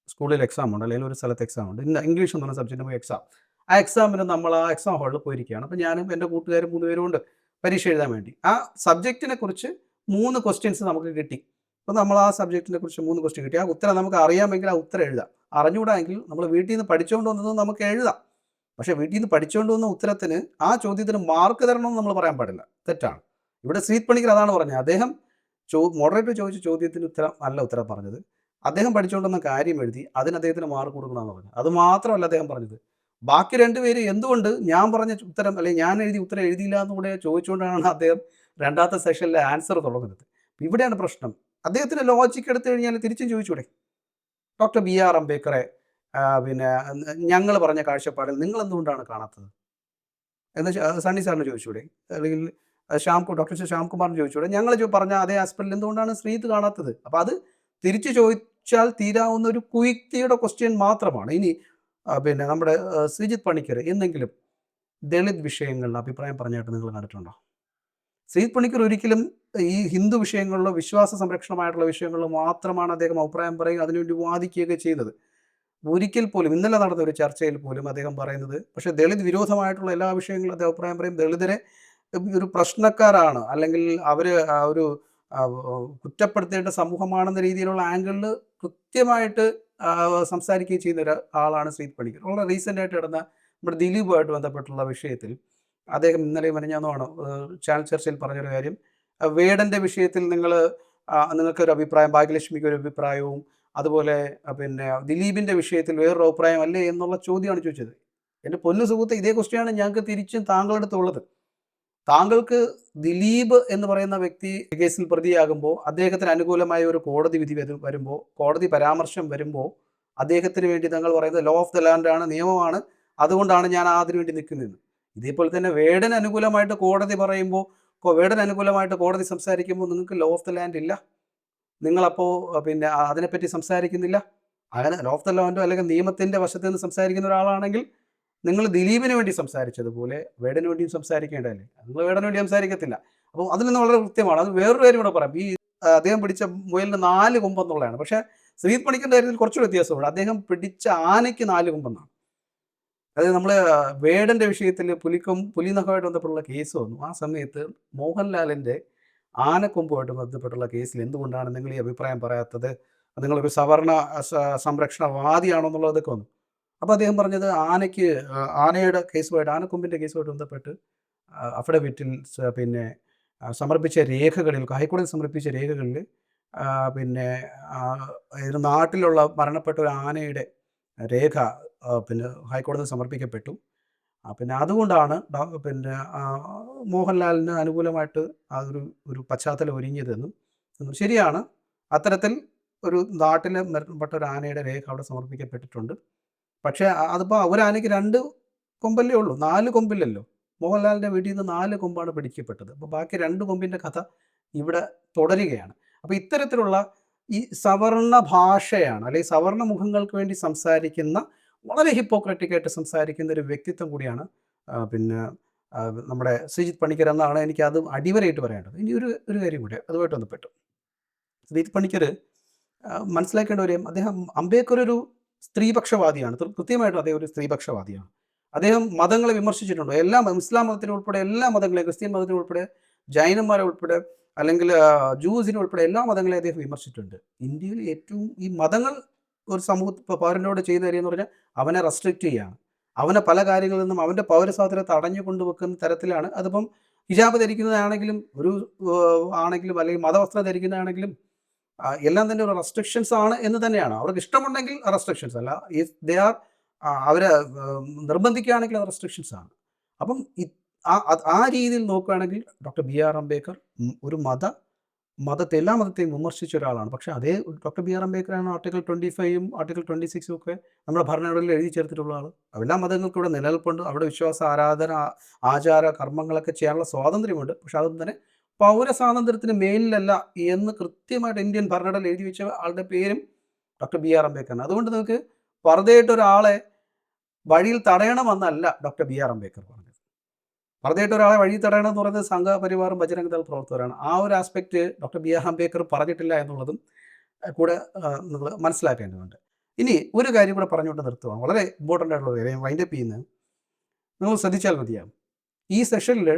സ്കൂളിൽ എക്സാം ഉണ്ട് അല്ലെങ്കിൽ ഒരു സ്ഥലത്ത് എക്സാം ഉണ്ട്. ഇന്ന് ഇംഗ്ലീഷ് എന്ന് പറഞ്ഞ സബ്ജക്റ്റ് നമുക്ക് എക്സാം ആ എക്സാമിന് നമ്മൾ ആ എക്സാം ഹാളിൽ പോയിരിക്കുകയാണ്. അപ്പോൾ ഞാനും എന്റെ കൂട്ടുകാരും മൂന്ന് പേരും ഉണ്ട്. പരീക്ഷ എഴുതാൻ വേണ്ടി. ആ സബ്ജക്റ്റിനെ കുറിച്ച് മൂന്ന് ക്വസ്റ്റ്യൻസ് നമുക്ക് കിട്ടി. അപ്പോൾ നമ്മൾ ആ സബ്ജക്റ്റിനെ കുറിച്ച് മൂന്ന് ക്വസ്റ്റ്യൻ കിട്ടി. ആ ഉത്തരം നമുക്ക് അറിയാമെങ്കിൽ ആ ഉത്തരം എഴുതാം. അറിഞ്ഞുകൂടാമെങ്കിൽ നമ്മൾ വീട്ടിൽ നിന്ന് പഠിച്ചുകൊണ്ട് വന്നത് നമുക്ക് എഴുതാം. പക്ഷേ വീട്ടിൽ നിന്ന് പഠിച്ചുകൊണ്ട് വന്ന ഉത്തരത്തിന് ആ ചോദ്യത്തിന് മാർക്ക് തരണമെന്ന് നമ്മൾ പറയാൻ പാടില്ല. തെറ്റാണ്. ഇവിടെ ശ്രീത് പണിക്കർ അതാണ് പറഞ്ഞത്. അദ്ദേഹം ചോ മോഡറേറ്റർ ചോദിച്ച ചോദ്യത്തിന് ഉത്തരം അല്ല ഉത്തരം പറഞ്ഞത്. അദ്ദേഹം പഠിച്ചുകൊണ്ടുവന്ന കാര്യം എഴുതി അതിന് അദ്ദേഹത്തിന് മാർക്ക് കൊടുക്കണമെന്ന് പറഞ്ഞു അത് മാത്രമല്ല അദ്ദേഹം പറഞ്ഞത്. ബാക്കി രണ്ടുപേര് എന്തുകൊണ്ട് ഞാൻ പറഞ്ഞ ഉത്തരം അല്ലെങ്കിൽ ഞാൻ എഴുതി ഉത്തരം എഴുതിയില്ല എന്നുകൂടെ ചോദിച്ചുകൊണ്ടാണ് അദ്ദേഹം രണ്ടാമത്തെ സെഷനിലെ ആൻസർ തുടങ്ങുന്നത്. ഇവിടെയാണ് പ്രശ്നം. അദ്ദേഹത്തിന്റെ ലോജിക്ക് എടുത്തു കഴിഞ്ഞാൽ തിരിച്ചും ചോദിച്ചൂടെ? ഡോക്ടർ ബി ആർ അംബേദ്കറെ പിന്നെ ഞങ്ങൾ പറഞ്ഞ കാഴ്ചപ്പാടിൽ നിങ്ങൾ എന്തുകൊണ്ടാണ് കാണാത്തത്? എന്ന് സണ്ണി സാറിന് ചോദിച്ചൂടെ? അല്ലെങ്കിൽ ശ്യാം ഡോക്ടർ ശ്യാംകുമാറിന് ചോദിച്ചൂടെ? ഞങ്ങൾ പറഞ്ഞ അതേ ഹോസ്പിറ്റലിൽ എന്തുകൊണ്ടാണ് ശ്രീത് കാണാത്തത്? അപ്പം അത് തിരിച്ചു ചോദിച്ചാൽ തീരാവുന്ന ഒരു കുയുക്തിയുടെ ക്വസ്റ്റ്യൻ മാത്രമാണ്. ഇനി പിന്നെ നമ്മുടെ ശ്രീജിത്ത് പണിക്കർ എന്നെങ്കിലും ദളിത് വിഷയങ്ങളിൽ അഭിപ്രായം പറഞ്ഞായിട്ട് നിങ്ങൾ കണ്ടിട്ടുണ്ടോ? ശ്രീജിത്ത് പണിക്കർ ഒരിക്കലും ഈ ഹിന്ദു വിഷയങ്ങളിലോ വിശ്വാസ സംരക്ഷണമായിട്ടുള്ള വിഷയങ്ങളിലോ മാത്രമാണ് അദ്ദേഹം അഭിപ്രായം പറയുക അതിനുവേണ്ടി വാദിക്കുകയൊക്കെ ചെയ്തത്. ഒരിക്കൽ പോലും ഇന്നലെ നടന്ന ഒരു ചർച്ചയിൽ പോലും അദ്ദേഹം പറയുന്നത് പക്ഷേ ദളിത് വിരോധമായിട്ടുള്ള എല്ലാ വിഷയങ്ങളും അദ്ദേഹം അഭിപ്രായം പറയും ദളിതരെ ഒരു പ്രശ്നക്കാരാണ് അല്ലെങ്കിൽ അവർ ഒരു കുറ്റപ്പെടുത്തേണ്ട സമൂഹമാണെന്ന രീതിയിലുള്ള ആംഗിളിൽ കൃത്യമായിട്ട് സംസാരിക്കുകയും ചെയ്യുന്ന ഒരു ആളാണ് ശ്രീത് പണിക്കർ. വളരെ റീസെന്റ് ആയിട്ട് നടന്ന നമ്മുടെ ദിലീപുമായിട്ട് ബന്ധപ്പെട്ടുള്ള വിഷയത്തിൽ അദ്ദേഹം ഇന്നലെ മെനഞ്ഞാന്നുമാണ് ചാനൽ ചർച്ചയിൽ പറഞ്ഞൊരു കാര്യം. വേടന്റെ വിഷയത്തിൽ നിങ്ങൾ നിങ്ങൾക്കൊരു അഭിപ്രായം ഭാഗ്യലക്ഷ്മിക്ക് ഒരു അഭിപ്രായവും അതുപോലെ പിന്നെ ദിലീപിന്റെ വിഷയത്തിൽ വേറൊരു അഭിപ്രായം അല്ലേ എന്നുള്ള ചോദ്യമാണ് ചോദിച്ചത്. എന്റെ പൊന്നു സുഹൃത്ത് ഇതേ ക്വസ്റ്റ്യാണ് ഞങ്ങൾക്ക് തിരിച്ചും താങ്കളുടെ അടുത്തുള്ളത്. താങ്കൾക്ക് ദിലീപ് എന്ന് പറയുന്ന വ്യക്തി കേസിൽ പ്രതിയാകുമ്പോൾ അദ്ദേഹത്തിന് അനുകൂലമായ ഒരു കോടതി വിധി വരും വരുമ്പോൾ കോടതി പരാമർശം വരുമ്പോൾ അദ്ദേഹത്തിന് വേണ്ടി തങ്ങൾ പറയുന്നത് ലോ ഓഫ് ദ ലാൻഡ് ആണ് നിയമമാണ്. അതുകൊണ്ടാണ് ഞാൻ അതിനു വേണ്ടി നിൽക്കുന്നത്. ഇതേപോലെ തന്നെ വേടന് അനുകൂലമായിട്ട് കോടതി പറയുമ്പോൾ വേടന് അനുകൂലമായിട്ട് കോടതി സംസാരിക്കുമ്പോൾ നിങ്ങൾക്ക് ലോ ഓഫ് ദ ലാൻഡ് ഇല്ല. നിങ്ങളപ്പോൾ പിന്നെ അതിനെപ്പറ്റി സംസാരിക്കുന്നില്ല. അങ്ങനെ ലോ ഓഫ് ദ ലാൻഡോ അല്ലെങ്കിൽ നിയമത്തിന്റെ വശത്ത് നിന്ന് സംസാരിക്കുന്ന ഒരാളാണെങ്കിൽ നിങ്ങൾ ദിലീപിന് വേണ്ടി സംസാരിച്ചതുപോലെ വേടന് വേണ്ടിയും സംസാരിക്കേണ്ടതല്ലേ? നിങ്ങൾ വേടന് വേണ്ടി സംസാരിക്കത്തില്ല. അപ്പോൾ അതിൽ നിന്ന് വളരെ കൃത്യമാണ്. അത് വേറൊരു കാര്യം കൂടെ പറയാം. ഈ അദ്ദേഹം പിടിച്ച മുയലിന് നാല് കൊമ്പെന്നുള്ളതാണ്. പക്ഷേ ശ്രീത് പണിക്കന്റെ കാര്യത്തിൽ കുറച്ചുകൂടി വ്യത്യാസമുണ്ട്. അദ്ദേഹം പിടിച്ച ആനയ്ക്ക് നാല് കൊമ്പെന്നാണ്. അതായത് നമ്മൾ വേടന്റെ വിഷയത്തിൽ പുലിക്കും പുലിനഖമായിട്ട് ബന്ധപ്പെട്ടുള്ള കേസ് വന്നു. ആ സമയത്ത് മോഹൻലാലിന്റെ ആനക്കൊമ്പുമായിട്ട് ബന്ധപ്പെട്ടുള്ള കേസിൽ എന്തുകൊണ്ടാണ് നിങ്ങൾ ഈ അഭിപ്രായം പറയാത്തത്? നിങ്ങളൊരു സവർണ സംരക്ഷണവാദിയാണോ എന്നുള്ളതൊക്കെ വന്നു അപ്പോൾ അദ്ദേഹം പറഞ്ഞത് ആനയ്ക്ക് ആനയുടെ കേസുമായിട്ട് ആനക്കൊമ്പിന്റെ കേസുമായിട്ട് ബന്ധപ്പെട്ട് അഫിഡവിറ്റിൽ പിന്നെ സമർപ്പിച്ച രേഖകളിൽ ഹൈക്കോടതി സമർപ്പിച്ച രേഖകളിൽ പിന്നെ നാട്ടിലുള്ള മരണപ്പെട്ട ഒരു ആനയുടെ രേഖ പിന്നെ ഹൈക്കോടതി സമർപ്പിക്കപ്പെട്ടു. പിന്നെ അതുകൊണ്ടാണ് പിന്നെ മോഹൻലാലിന് അനുകൂലമായിട്ട് അതൊരു ഒരു പശ്ചാത്തലം ഒരുങ്ങിയതെന്നും ശരിയാണ്. അത്തരത്തിൽ ഒരു നാട്ടിൽ മരണപ്പെട്ട ഒരു ആനയുടെ രേഖ അവിടെ സമർപ്പിക്കപ്പെട്ടിട്ടുണ്ട്. പക്ഷേ അതിപ്പോൾ ഒരു ആനയ്ക്ക് രണ്ട് കൊമ്പല്ലേ ഉള്ളൂ. നാല് കൊമ്പില്ലല്ലോ. മോഹൻലാലിന്റെ വീട്ടിൽ നിന്ന് നാല് കൊമ്പാണ് പിടിക്കപ്പെട്ടത്. അപ്പോൾ ബാക്കി രണ്ട് കൊമ്പിന്റെ കഥ ഇവിടെ തുടരുകയാണ്. അപ്പോൾ ഇത്തരത്തിലുള്ള ഈ സവർണ ഭാഷയാണ് അല്ലെങ്കിൽ സവർണ മുഖങ്ങൾക്ക് വേണ്ടി സംസാരിക്കുന്ന വളരെ ഹിപ്പോക്രറ്റിക്കായിട്ട് സംസാരിക്കുന്ന ഒരു വ്യക്തിത്വം കൂടിയാണ് പിന്നെ നമ്മുടെ ശ്രീജിത് പണിക്കർ എന്നാണ് എനിക്ക് അത് അടിവരായിട്ട് പറയേണ്ടത് ഇനി ഒരു ഒരു കാര്യം കൂടെ അതുമായിട്ട് ബന്ധപ്പെട്ടു. ശ്രീജിത് പണിക്കർ മനസ്സിലാക്കേണ്ട ഒരു അദ്ദേഹം അംബേദ്കർ ഒരു സ്ത്രീപക്ഷവാദിയാണ്. കൃത്യമായിട്ട് അദ്ദേഹം ഒരു സ്ത്രീപക്ഷവാദിയാണ്. അദ്ദേഹം മതങ്ങളെ വിമർശിച്ചിട്ടുണ്ട്. എല്ലാ ഇസ്ലാം മതത്തിനെ ഉൾപ്പെടെ എല്ലാ മതങ്ങളെയും ക്രിസ്ത്യൻ മതത്തിനെ ഉൾപ്പെടെ ജൈനന്മാരെ ഉൾപ്പെടെ അല്ലെങ്കിൽ ജൂസിനെ ഉൾപ്പെടെ എല്ലാ മതങ്ങളെയും അദ്ദേഹം വിമർശിച്ചിട്ടുണ്ട്. ഇന്ത്യയിൽ ഏറ്റവും ഈ മതങ്ങൾ ഒരു സമൂഹ പൗരനോട് ചെയ്യുന്ന കാര്യം എന്ന് പറഞ്ഞാൽ അവനെ റെസ്ട്രിക്റ്റ് ചെയ്യുകയാണ് അവനെ പല കാര്യങ്ങളിൽ നിന്നും അവന്റെ പൗരസ്വാതന്ത്ര്യം തടഞ്ഞു കൊണ്ടുവെക്കുന്ന തരത്തിലാണ്. അതിപ്പം ഹിജാബ് ധരിക്കുന്നതാണെങ്കിലും ഒരു ആണെങ്കിലും അല്ലെങ്കിൽ മതവസ്ത്രം ധരിക്കുന്നതാണെങ്കിലും എല്ലാം തന്നെ ഒരു റെസ്ട്രിക്ഷൻസ് ആണ് എന്ന് തന്നെയാണ്. അവർക്ക് ഇഷ്ടമുണ്ടെങ്കിൽ റെസ്ട്രിക്ഷൻസ് അല്ല. ദേ ആർ അവരെ നിർബന്ധിക്കുകയാണെങ്കിൽ അത് റെസ്ട്രിക്ഷൻസ് ആണ്. അപ്പം ആ രീതിയിൽ നോക്കുകയാണെങ്കിൽ ഡോക്ടർ ബി ആർ അംബേദ്കർ ഒരു മത മതത്തെ എല്ലാ മതത്തെയും വിമർശിച്ച ഒരാളാണ്. പക്ഷേ അതേ ഡോക്ടർ ബി ആർ അംബേദ്കറാണ് ആർട്ടിക്കൽ ട്വന്റി ഫൈവും ആർട്ടിക്കൽ ട്വന്റി സിക്സും ഒക്കെ നമ്മുടെ ഭരണഘടനയിൽ എഴുതി ചേർത്തിട്ടുള്ള ആൾ എല്ലാ മതങ്ങൾക്കും ഇവിടെ നിലനിൽപ്പുണ്ട്. അവിടെ വിശ്വാസ ആരാധന ആചാര കർമ്മങ്ങളൊക്കെ ചെയ്യാനുള്ള സ്വാതന്ത്ര്യമുണ്ട്. പക്ഷെ അതൊന്നും തന്നെ പൗര സ്വാതന്ത്ര്യത്തിന് മേലിലല്ല എന്ന് കൃത്യമായിട്ട് ഇന്ത്യൻ ഭരണഘടന എഴുതി വെച്ച ആളുടെ പേരും ഡോക്ടർ ബി ആർ അംബേദ്കറാണ്. അതുകൊണ്ട് നിങ്ങൾക്ക് വെറുതെയായിട്ട് ഒരാളെ വഴിയിൽ തടയണമെന്നല്ല ഡോക്ടർ ബി ആർ അംബേദ്കർ പറഞ്ഞത്. വെറുതെയായിട്ട് ഒരാളെ വഴി തടയണം എന്ന് പറയുന്നത് സംഘപരിവാറും ബജരംഗ ദൾ പ്രവർത്തകരാണ്. ആ ഒരു aspect doctor B R Ambedkar പറഞ്ഞിട്ടില്ല എന്നുള്ളതും കൂടെ നിങ്ങൾ മനസ്സിലാക്കേണ്ടതുണ്ട്. ഇനി ഒരു കാര്യം കൂടെ പറഞ്ഞുകൊണ്ട് നിർത്തുവാണ്. വളരെ ഇമ്പോർട്ടന്റ് ആയിട്ടുള്ള കാര്യം. വൈൻഡപ്പ് ചെയ്യുന്നത്. നിങ്ങൾ ശ്രദ്ധിച്ചാൽ മതിയാകും. ഈ സെഷനിൽ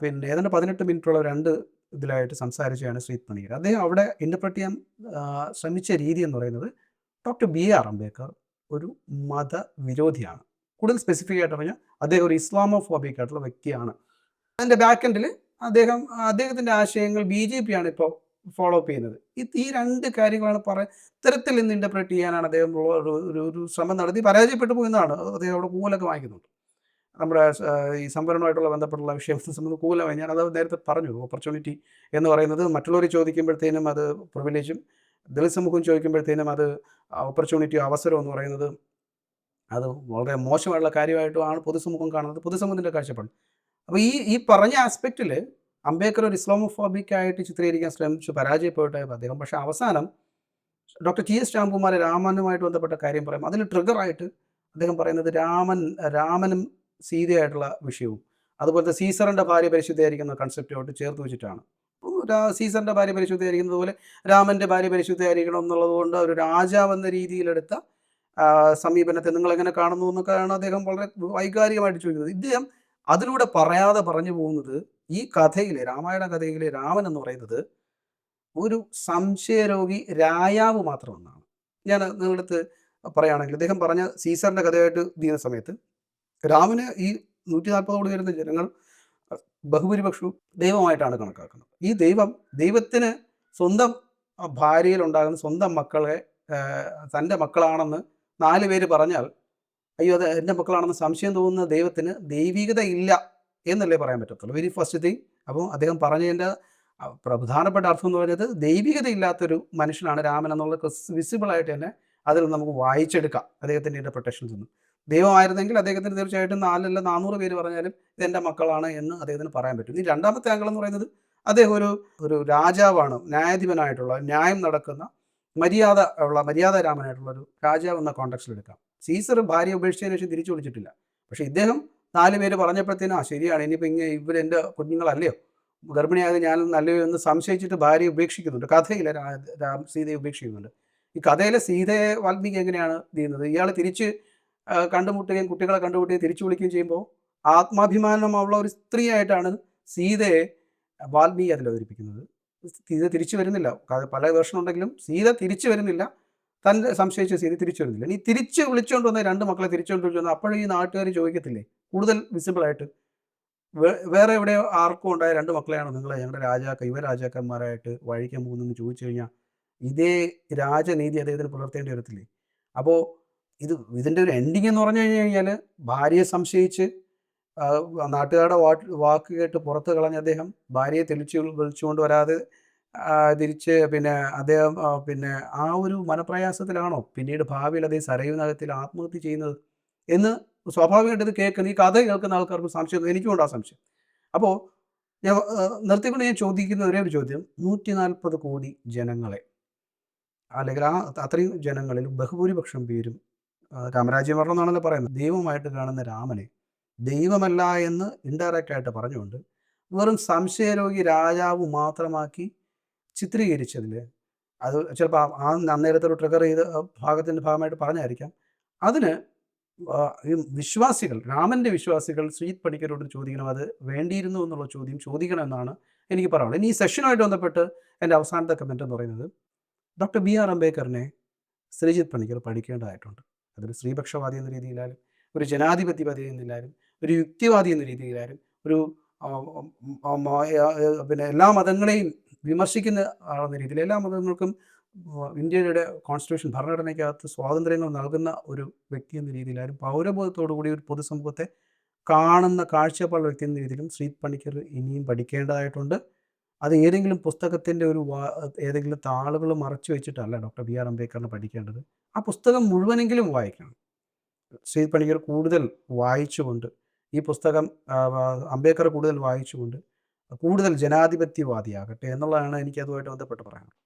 പിന്നെ ഏതാണ്ട് പതിനെട്ട് മിനിറ്റുള്ള രണ്ട് ഇതിലായിട്ട് സംസാരിച്ചാണ് ശ്രീത് പണിക്കർ അദ്ദേഹം അവിടെ ഇന്റർപ്രറ്റ് ചെയ്യാൻ ശ്രമിച്ച രീതി എന്ന് പറയുന്നത് ഡോക്ടർ ബി ആർ അംബേദ്കർ ഒരു മതവിരോധിയാണ്. കൂടുതൽ സ്പെസിഫിക് ആയിട്ട് പറഞ്ഞാൽ അദ്ദേഹം ഒരു ഇസ്ലാമോഫോബിക് ആയിട്ടുള്ള വ്യക്തിയാണ്. അതിന്റെ ബാക്ക് എൻഡിൽ അദ്ദേഹം അദ്ദേഹത്തിന്റെ ആശയങ്ങൾ ബി ജെ പി ആണ് ഇപ്പോൾ ഫോളോ അപ്പ് ചെയ്യുന്നത്. ഈ രണ്ട് കാര്യങ്ങളാണ് പറ ഇത്തരത്തിൽ നിന്ന് ഇന്റർപ്രറ്റ് ചെയ്യാനാണ് അദ്ദേഹം ഒരു ഒരു ശ്രമം നടത്തി. പരാജയപ്പെട്ടു പോകുന്നതാണ് അദ്ദേഹം അവിടെ കൂലൊക്കെ വാങ്ങിക്കുന്നുണ്ട്. നമ്മുടെ ഈ സംവരണമായിട്ടുള്ള ബന്ധപ്പെട്ടുള്ള വിഷയം സംബന്ധിച്ച് കൂലമായി ഞാൻ അത് നേരത്തെ പറഞ്ഞു ഓപ്പർച്യൂണിറ്റി എന്ന് പറയുന്നത് മറ്റുള്ളവർ ചോദിക്കുമ്പോഴത്തേനും അത് പ്രിവിലേജും ദളിത് സമൂഹം ചോദിക്കുമ്പോഴത്തേനും അത് ഓപ്പർച്യൂണിറ്റിയോ അവസരം എന്ന് പറയുന്നത് അത് വളരെ മോശമായിട്ടുള്ള കാര്യമായിട്ടുമാണ് പൊതുസമൂഹം കാണുന്നത് പൊതുസമൂഹത്തിന്റെ കാഴ്ചപ്പാട്. അപ്പോൾ ഈ ഈ പറഞ്ഞ ആസ്പെക്റ്റിൽ അംബേദ്കർ ഒരു ഇസ്ലാമോഫോബിക് ആയിട്ട് ചിത്രീകരിക്കാൻ ശ്രമിച്ചു പരാജയപ്പെട്ട അദ്ദേഹം പക്ഷേ അവസാനം ഡോക്ടർ ടി എസ് രാംകുമാർ രാമനുമായിട്ട് ബന്ധപ്പെട്ട കാര്യം പറയും അതിൽ ട്രിഗറായിട്ട് അദ്ദേഹം പറയുന്നത് രാമൻ രാമനും സീതയായിട്ടുള്ള വിഷയവും. അതുപോലത്തെ സീസറിന്റെ ഭാര്യ പരിശുദ്ധയായിരിക്കുന്ന കൺസെപ്റ്റുമായിട്ട് ചേർത്ത് വെച്ചിട്ടാണ്. സീസറിന്റെ ഭാര്യ പരിശുദ്ധയായിരിക്കുന്നത് പോലെ രാമന്റെ ഭാര്യ പരിശുദ്ധയായിരിക്കണം എന്നുള്ളത് കൊണ്ട് ഒരു രാജാവ് എന്ന രീതിയിലെടുത്ത സമീപനത്തെ നിങ്ങൾ എങ്ങനെ കാണുന്നു എന്നൊക്കെയാണ് അദ്ദേഹം വളരെ വൈകാരികമായിട്ട് ചോദിക്കുന്നത്. ഇദ്ദേഹം അതിലൂടെ പറയാതെ പറഞ്ഞു പോകുന്നത് ഈ കഥയിലെ രാമായണ കഥയിലെ രാമൻ എന്ന് പറയുന്നത് ഒരു സംശയരോഗി രായാവ് മാത്രമെന്നാണ് ഞാൻ നിങ്ങളുടെ അടുത്ത് പറയുകയാണെങ്കിൽ അദ്ദേഹം പറഞ്ഞ സീസറിന്റെ കഥയായിട്ട് ചെയ്യുന്ന സമയത്ത് രാമന് ഈ നൂറ്റി നാൽപ്പതോട് വരുന്ന ജനങ്ങൾ ബഹുഭൂരിപക്ഷവും ദൈവമായിട്ടാണ് കണക്കാക്കുന്നത്. ഈ ദൈവം ദൈവത്തിന് സ്വന്തം ഭാര്യയിൽ ഉണ്ടാകുന്ന സ്വന്തം മക്കളെ തന്റെ മക്കളാണെന്ന് നാല് പേര് പറഞ്ഞാൽ അയ്യോ അത് എന്റെ മക്കളാണെന്ന് സംശയം തോന്നുന്ന ദൈവത്തിന് ദൈവികത ഇല്ല എന്നല്ലേ പറയാൻ പറ്റത്തുള്ളൂ. വെരി ഫസ്റ്റ് തിങ് അപ്പോൾ അദ്ദേഹം പറഞ്ഞതിന്റെ പ്രധാനപ്പെട്ട അർത്ഥം എന്ന് പറയുന്നത് ദൈവികത ഇല്ലാത്തൊരു മനുഷ്യനാണ് രാമൻ എന്നുള്ളത് വിസിബിളായിട്ട് തന്നെ അതിൽ നമുക്ക് വായിച്ചെടുക്കാം. അദ്ദേഹത്തിന്റെ ഇന്റർപ്രിട്ടേഷൻസ് നിന്ന് ദൈവമായിരുന്നെങ്കിൽ അദ്ദേഹത്തിന് തീർച്ചയായിട്ടും നാലല്ല നാനൂറ് പേര് പറഞ്ഞാലും ഇതെന്റെ മക്കളാണ് എന്ന് അദ്ദേഹത്തിന് പറയാൻ പറ്റും. ഇനി രണ്ടാമത്തെ ആംഗിൾ എന്ന് പറയുന്നത് അദ്ദേഹം ഒരു ഒരു രാജാവാണ് ന്യായാധിപനായിട്ടുള്ള ന്യായം നടക്കുന്ന മര്യാദ ഉള്ള മര്യാദ രാമനായിട്ടുള്ള ഒരു രാജാവ് എന്ന കോണ്ടക്സ്റ്റിൽ എടുക്കാം. സീസർ ഭാര്യ ഉപേക്ഷിച്ചതിന് ശേഷം തിരിച്ചു വിളിച്ചിട്ടില്ല. പക്ഷെ ഇദ്ദേഹം നാല് പേര് പറഞ്ഞപ്പോഴത്തേനും ആ ശരിയാണ് ഇനിയിപ്പോൾ ഇങ്ങനെ ഇവരെന്റെ കുഞ്ഞുങ്ങളല്ലയോ? ഗർഭിണിയായത് ഞാൻ നല്ലയോ എന്ന് സംശയിച്ചിട്ട് ഭാര്യ ഉപേക്ഷിക്കുന്നുണ്ട്. കഥയിലെ സീതയെ ഉപേക്ഷിക്കുന്നുണ്ട്. ഈ കഥയിലെ സീതയെ വാൽമീകി എങ്ങനെയാണ് ചെയ്യുന്നത്? ഇയാൾ തിരിച്ച് കണ്ടുമുട്ടുകയും കുട്ടികളെ കണ്ടുമുട്ടുകയും തിരിച്ചു വിളിക്കുകയും ചെയ്യുമ്പോൾ ആത്മാഭിമാനമുള്ള ഒരു സ്ത്രീയായിട്ടാണ് സീതയെ വാൽമീകി അതിൽ അവതരിപ്പിക്കുന്നത്. സീത തിരിച്ചു വരുന്നില്ല. പല വേർഷൻ ഉണ്ടെങ്കിലും സീത തിരിച്ചു വരുന്നില്ല. തന്റെ സംശയിച്ച സീത തിരിച്ചു വരുന്നില്ല. ഇനി തിരിച്ച് വിളിച്ചുകൊണ്ട് വന്ന രണ്ട് മക്കളെ തിരിച്ചുകൊണ്ട് വന്നു അപ്പോഴും ഈ നാട്ടുകാർ ചോദിക്കത്തില്ലേ? കൂടുതൽ വിസിബിളായിട്ട് വേറെ എവിടെ ആർക്കും ഉണ്ടായ രണ്ട് മക്കളെയാണ് നിങ്ങൾ ഞങ്ങളുടെ രാജാക്ക യുവ രാജാക്കന്മാരായിട്ട് വഴിക്കാൻ പോകുന്നതെന്ന് ചോദിച്ചു കഴിഞ്ഞാൽ ഇതേ രാജനീതി അദ്ദേഹത്തിന് പുലർത്തേണ്ടി വരത്തില്ലേ? അപ്പോൾ ഇത് ഇതിന്റെ ഒരു എൻഡിങ് എന്ന് പറഞ്ഞു കഴിഞ്ഞു കഴിഞ്ഞാൽ ഭാര്യയെ സംശയിച്ച് നാട്ടുകാരുടെ വാക്ക് കേട്ട് പുറത്ത് കളഞ്ഞ അദ്ദേഹം ഭാര്യയെ തെളിച്ച് വിളിച്ചുകൊണ്ട് വരാതെ തിരിച്ച് പിന്നെ അദ്ദേഹം പിന്നെ ആ ഒരു മനപ്രയാസത്തിലാണോ പിന്നീട് ഭാവിയിൽ അദ്ദേഹം സരയു നഗരത്തിൽ ആത്മഹത്യ ചെയ്യുന്നത് എന്ന് സ്വാഭാവികമായിട്ട് ഇത് കേൾക്കുന്ന ഈ കഥ കേൾക്കുന്ന ആൾക്കാർക്ക് സംശയം എനിക്കും ഉണ്ട് ആ സംശയം. അപ്പോൾ ഞാൻ നിർത്തിക്കൊണ്ട് ഞാൻ ചോദിക്കുന്ന ഒരേ ഒരു ചോദ്യം നൂറ്റി നാൽപ്പത് കോടി ജനങ്ങളെ അല്ലെങ്കിൽ ആ അത്രയും ജനങ്ങളിൽ ബഹുഭൂരിപക്ഷം പേരും രാമരാജ്യം വരണം എന്നാണല്ലോ പറയുന്നത്. ദൈവമായിട്ട് കാണുന്ന രാമനെ ദൈവമല്ല എന്ന് ഇൻഡയറക്റ്റ് ആയിട്ട് പറഞ്ഞുകൊണ്ട് വെറും സംശയരോഗി രാജാവ് മാത്രമാക്കി ചിത്രീകരിച്ചതിൽ അത് ചിലപ്പോൾ ആ അന്നേരത്തെ ട്രിഗർ ചെയ്ത ഭാഗത്തിന്റെ ഭാഗമായിട്ട് പറഞ്ഞായിരിക്കാം. അതിന് ഈ വിശ്വാസികൾ രാമന്റെ വിശ്വാസികൾ സുജിത് പണിക്കരോട് ചോദിക്കണം അത് വേണ്ടിയിരുന്നു എന്നുള്ള ചോദ്യം ചോദിക്കണം എന്നാണ് എനിക്ക് പറയാനുള്ളത്. ഇനി ഈ സെഷനുമായിട്ട് ബന്ധപ്പെട്ട് എന്റെ അവസാനത്തെ കമന്റ് എന്ന് പറയുന്നത് ഡോക്ടർ ബി ആർ അംബേദ്കറിനെ ശ്രീജിത് പണിക്കർ പഠിക്കേണ്ടതായിട്ടുണ്ട്. അതൊരു സ്ത്രീപക്ഷവാദി എന്ന രീതിയിലായാലും ഒരു ജനാധിപത്യവാദി എന്നിലായാലും ഒരു യുക്തിവാദി എന്ന രീതിയിലായാലും ഒരു പിന്നെ എല്ലാ മതങ്ങളെയും വിമർശിക്കുന്ന ആളെന്ന രീതിയിൽ എല്ലാ മതങ്ങൾക്കും ഇന്ത്യയുടെ കോൺസ്റ്റിറ്റ്യൂഷൻ ഭരണഘടനയ്ക്കകത്ത് സ്വാതന്ത്ര്യങ്ങൾ നൽകുന്ന ഒരു വ്യക്തി എന്ന രീതിയിലായാലും പൗരബോധത്തോടു കൂടി ഒരു പൊതുസമൂഹത്തെ കാണുന്ന കാഴ്ചപ്പാടുള്ള വ്യക്തി എന്ന രീതിയിലും ശ്രീ പണിക്കർ ഇനിയും പഠിക്കേണ്ടതായിട്ടുണ്ട്. അത് ഏതെങ്കിലും പുസ്തകത്തിന്റെ ഒരു ഏതെങ്കിലും താളുകൾ മറച്ചു വെച്ചിട്ടല്ല ഡോക്ടർ ബി ആർ അംബേദ്കറിനെ പഠിക്കേണ്ടത്. ആ പുസ്തകം മുഴുവനെങ്കിലും വായിക്കണം. ശ്രീ പണിക്കർ കൂടുതൽ വായിച്ചുകൊണ്ട് ഈ പുസ്തകം അംബേദ്കർ കൂടുതൽ വായിച്ചുകൊണ്ട് കൂടുതൽ ജനാധിപത്യവാദിയാകട്ടെ എന്നുള്ളതാണ് എനിക്ക് അതുമായിട്ട് ബന്ധപ്പെട്ട് പറയാനുള്ളത്.